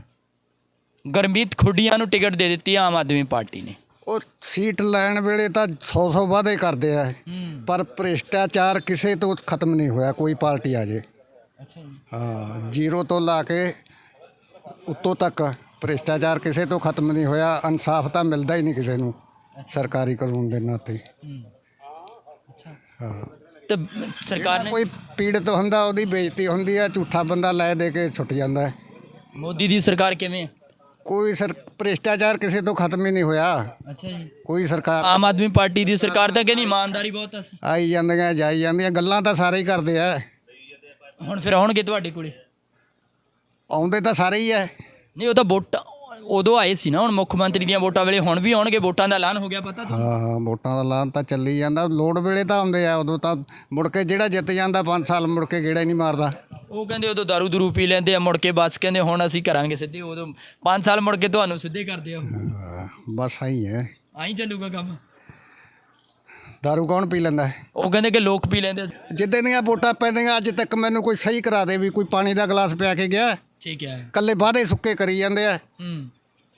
ਗਰਮੀਤ ਖੁੱਡੀਆਂ ਨੂੰ ਟਿਕਟ ਦੇ ਦਿੱਤੀ ਆਮ ਆਦਮੀ ਪਾਰਟੀ ਨੇ। ਉਹ ਸੀਟ ਲੈਣ ਵੇਲੇ ਤਾਂ 100-100 ਵਾਅਦੇ ਕਰਦੇ ਆ ਪਰ ਭ੍ਰਿਸ਼ਟਾਚਾਰ ਕਿਸੇ ਤੋਂ ਖਤਮ ਨਹੀਂ ਹੋਇਆ ਕੋਈ ਪਾਰਟੀ ਆ ਜੇ। ਅੱਛਾ ਜੀ। ਹਾਂ ਜ਼ੀਰੋ ਤੋਂ ਲਾ ਕੇ ਉੱਤੋਂ ਤੱਕ ਭ੍ਰਿਸ਼ਟਾਚਾਰ ਕਿਸੇ ਤੋਂ ਖਤਮ ਨਹੀਂ ਹੋਇਆ ਇਨਸਾਫ ਤਾਂ ਮਿਲਦਾ ਹੀ ਨਹੀਂ ਕਿਸੇ ਨੂੰ ਸਰਕਾਰੀ ਕਾਨੂੰਨ ਦੇ ਨਾਤੇ। ਹਾਂ। ਤੇ ਸਰਕਾਰ ਨੇ ਕੋਈ ਪੀੜਤ ਹੁੰਦਾ ਉਹਦੀ ਬੇਇੱਜ਼ਤੀ ਹੁੰਦੀ ਆ ਝੂਠਾ ਬੰਦਾ ਲੈ ਦੇ ਕੇ ਛੁੱਟ ਜਾਂਦਾ। ਹੈ ਮੋਦੀ ਦੀ ਸਰਕਾਰ ਕਿਵੇਂ ਹੈ ਕੋਈ ਸਰ ਭ੍ਰਿਸ਼ਟਾਚਾਰ ਕਿਸੇ ਤੋਂ ਖਤਮ ਹੀ ਨਹੀਂ ਹੋਇਆ। ਅੱਛਾ ਜੀ। ਕੋਈ ਸਰਕਾਰ ਆਮ ਆਦਮੀ ਪਾਰਟੀ ਦੀ ਸਰਕਾਰ ਤਾਂ ਕਹਿੰਦੀ ਇਮਾਨਦਾਰੀ ਬਹੁਤ ਆ। ਆਈ ਜਾਂਦੀਆਂ ਜਾਈ ਜਾਂਦੀਆਂ ਗੱਲਾਂ ਤਾਂ ਸਾਰੇ ਹੀ ਕਰਦੇ ਆ। ਹੁਣ ਫਿਰ ਆਉਣਗੇ ਤੁਹਾਡੇ ਕੋਲੇ? ਆਉਂਦੇ ਤਾਂ ਸਾਰੇ ਹੀ ਐ ਨਹੀਂ ਉਹ ਤਾਂ ਵੋਟ ਉਦੋਂ ਆਏ ਸੀ ਨਾ ਹੁਣ ਮੁੱਖ ਮੰਤਰੀ ਦੀਆਂ ਵੋਟਾਂ ਵੇਲੇ ਹੁਣ ਵੀ ਆਉਣਗੇ ਵੋਟਾਂ ਦਾ ਐਲਾਨ ਹੋ ਗਿਆ ਪਤਾ ਤੁਹਾਨੂੰ? ਹਾਂ ਹਾਂ ਵੋਟਾਂ ਦਾ ਐਲਾਨ ਤਾਂ ਚੱਲੀ ਜਾਂਦਾ ਲੋੜ ਵੇਲੇ ਤਾਂ ਆਉਂਦੇ ਆ ਉਦੋਂ ਤਾਂ ਮੁੜ ਕੇ ਜਿਹੜਾ ਜਿੱਤ ਜਾਂਦਾ 5 ਸਾਲ ਮੁੜ ਕੇ ਗੇੜਾ ਹੀ ਨਹੀਂ ਮਾਰਦਾ। ਉਹ ਕਹਿੰਦੇ ਉਦੋਂ ਦਾਰੂ ਦਰੂ ਪੀ ਲੈਂਦੇ ਆ ਮੁੜ ਕੇ ਬਸ ਕਹਿੰਦੇ ਹੁਣ ਅਸੀਂ ਕਰਾਂਗੇ ਸਿੱਧੇ ਉਦੋਂ 5 ਸਾਲ ਮੁੜ ਕੇ ਤੁਹਾਨੂੰ ਸਿੱਧੇ ਕਰਦੇ ਆ ਹਾਂ, ਬਸ ਆਈ ਹੈ। ਆਈ ਚੱਲੂਗਾ ਕੰਮ? ਦਾਰੂ ਕੌਣ ਪੀ ਲੈਂਦਾ? ਹੈ? ਉਹ ਕਹਿੰਦੇ ਕਿ ਲੋਕ ਪੀ ਲੈਂਦੇ ਆ। ਜਿੱਦਾਂ ਦੀਆਂ ਵੋਟਾਂ ਪੈਂਦੀਆਂ ਅੱਜ ਤੱਕ ਮੈਨੂੰ ਕੋਈ ਸਹੀ ਕਰਾ ਦੇ ਵੀ ਕੋਈ ਪਾਣੀ ਦਾ ਗਲਾਸ ਪਿਆ ਕੇ ਗਿਆ। ਠੀਕ ਹੈ। ਕੱਲੇ ਵਾਅਦੇ ਸੁੱਕੇ ਕਰੀ ਜਾਂਦੇ ਆ। ਹੂੰ।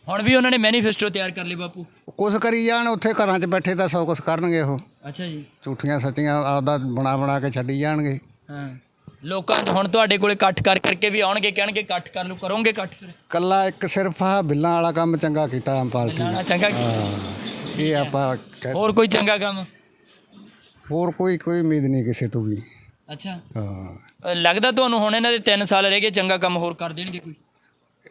ਹੁਣ ਵੀ ਉਹਨਾਂ ਨੇ ਮੈਨੀਫੈਸਟੋ ਤਿਆਰ ਕਰ ਲਈ ਬਾਪੂ? ਕੁਛ ਕਰੀ ਜਾਣ ਉੱਥੇ ਘਰਾਂ 'ਚ ਬੈਠੇ ਤਾਂ ਸੌ ਕੁਛ ਕਰਨਗੇ ਉਹ। ਅੱਛਾ ਜੀ। ਝੂਠੀਆਂ ਸੱਚੀਆਂ ਆਪਦਾ ਬਣਾ ਬਣਾ ਕੇ ਛੱਡੀ ਜਾਣਗੇ। ਹਾਂ। ਲੋਕਾਂ 'ਚ ਹੁਣ ਤੁਹਾਡੇ ਕੋਲੇ ਇਕੱਠ ਕਰ ਕਰਕੇ ਵੀ ਆਉਣਗੇ ਕਹਿਣਗੇ ਇਕੱਠ ਕਰ ਲਓ ਕਰੋਗੇ ਇਕੱਠ ਫਿਰ? ਕੱਲਾ ਇੱਕ ਸਿਰਫ ਆ ਬਿੱਲਾਂ ਵਾਲਾ ਕੰਮ ਚੰਗਾ ਕੀਤਾ ਆਮ ਪਾਰਟੀ ਨੇ। ਨਾ ਚੰਗਾ ਹਾਂ, ਇਹ ਆਪਾਂ ਕਹਿ- ਹੋਰ ਕੋਈ ਚੰਗਾ ਕੰਮ? ਹੋਰ ਕੋਈ ਕੋਈ ਉਮੀਦ ਨਹੀਂ ਕਿਸੇ ਤੋਂ ਵੀ। ਅੱਛਾ। ਹਾਂ। ਅ, ਲੱਗਦਾ ਤੁਹਾਨੂੰ ਹੁਣ ਇਹਨਾਂ ਦੇ 3 ਸਾਲ ਰਹਿ ਗਏ ਚੰਗਾ ਕੰਮ ਹੋਰ ਕਰ ਦੇਣਗੇ ਕੋਈ?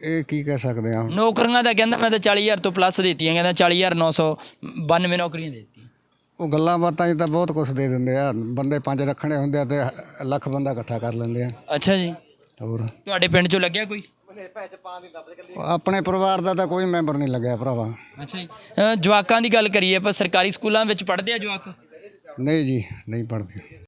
ਇਹ ਕੀ ਕਹਿ ਸਕਦੇ ਆ ਨੌਕਰੀਆਂ ਦਾ ਕਹਿੰਦਾ ਮੈਂ ਤਾਂ 40000 ਤੋਂ ਪਲੱਸ ਦਿੱਤੀਆਂ ਕਹਿੰਦਾ 40992 ਨੌਕਰੀਆਂ ਦੇ ਦਿੱਤੀਆਂ। ਉਹ ਗੱਲਾਂ ਬਾਤਾਂ 'ਚ ਤਾਂ ਬਹੁਤ ਕੁਝ ਦੇ ਦਿੰਦੇ ਆ। ਬੰਦੇ ਪੰਜ ਰੱਖਣੇ ਹੁੰਦੇ ਆ ਤੇ ਲੱਖ ਬੰਦਾ ਇਕੱਠਾ ਕਰ ਲੈਂਦੇ ਆ। ਅੱਛਾ ਜੀ। ਹੋਰ? ਤੁਹਾਡੇ ਪਿੰਡ 'ਚੋਂ ਲੱਗਿਆ ਕੋਈ? ਆਪਣੇ ਪਰਿਵਾਰ ਦਾ ਤਾਂ ਕੋਈ ਮੈਂਬਰ ਨਹੀਂ ਲੱਗਿਆ ਭਰਾਵਾ। ਅੱਛਾ ਜੀ। ਅ, ਜਵਾਕਾਂ ਦੀ ਗੱਲ ਕਰੀਏ ਆਪਾਂ ਸਰਕਾਰੀ ਸਕੂਲਾਂ ਵਿੱਚ ਪੜ੍ਹਦੇ ਆ ਜਵਾਕ? ਨਹੀਂ ਜੀ ਨਹੀਂ ਪੜਦੇ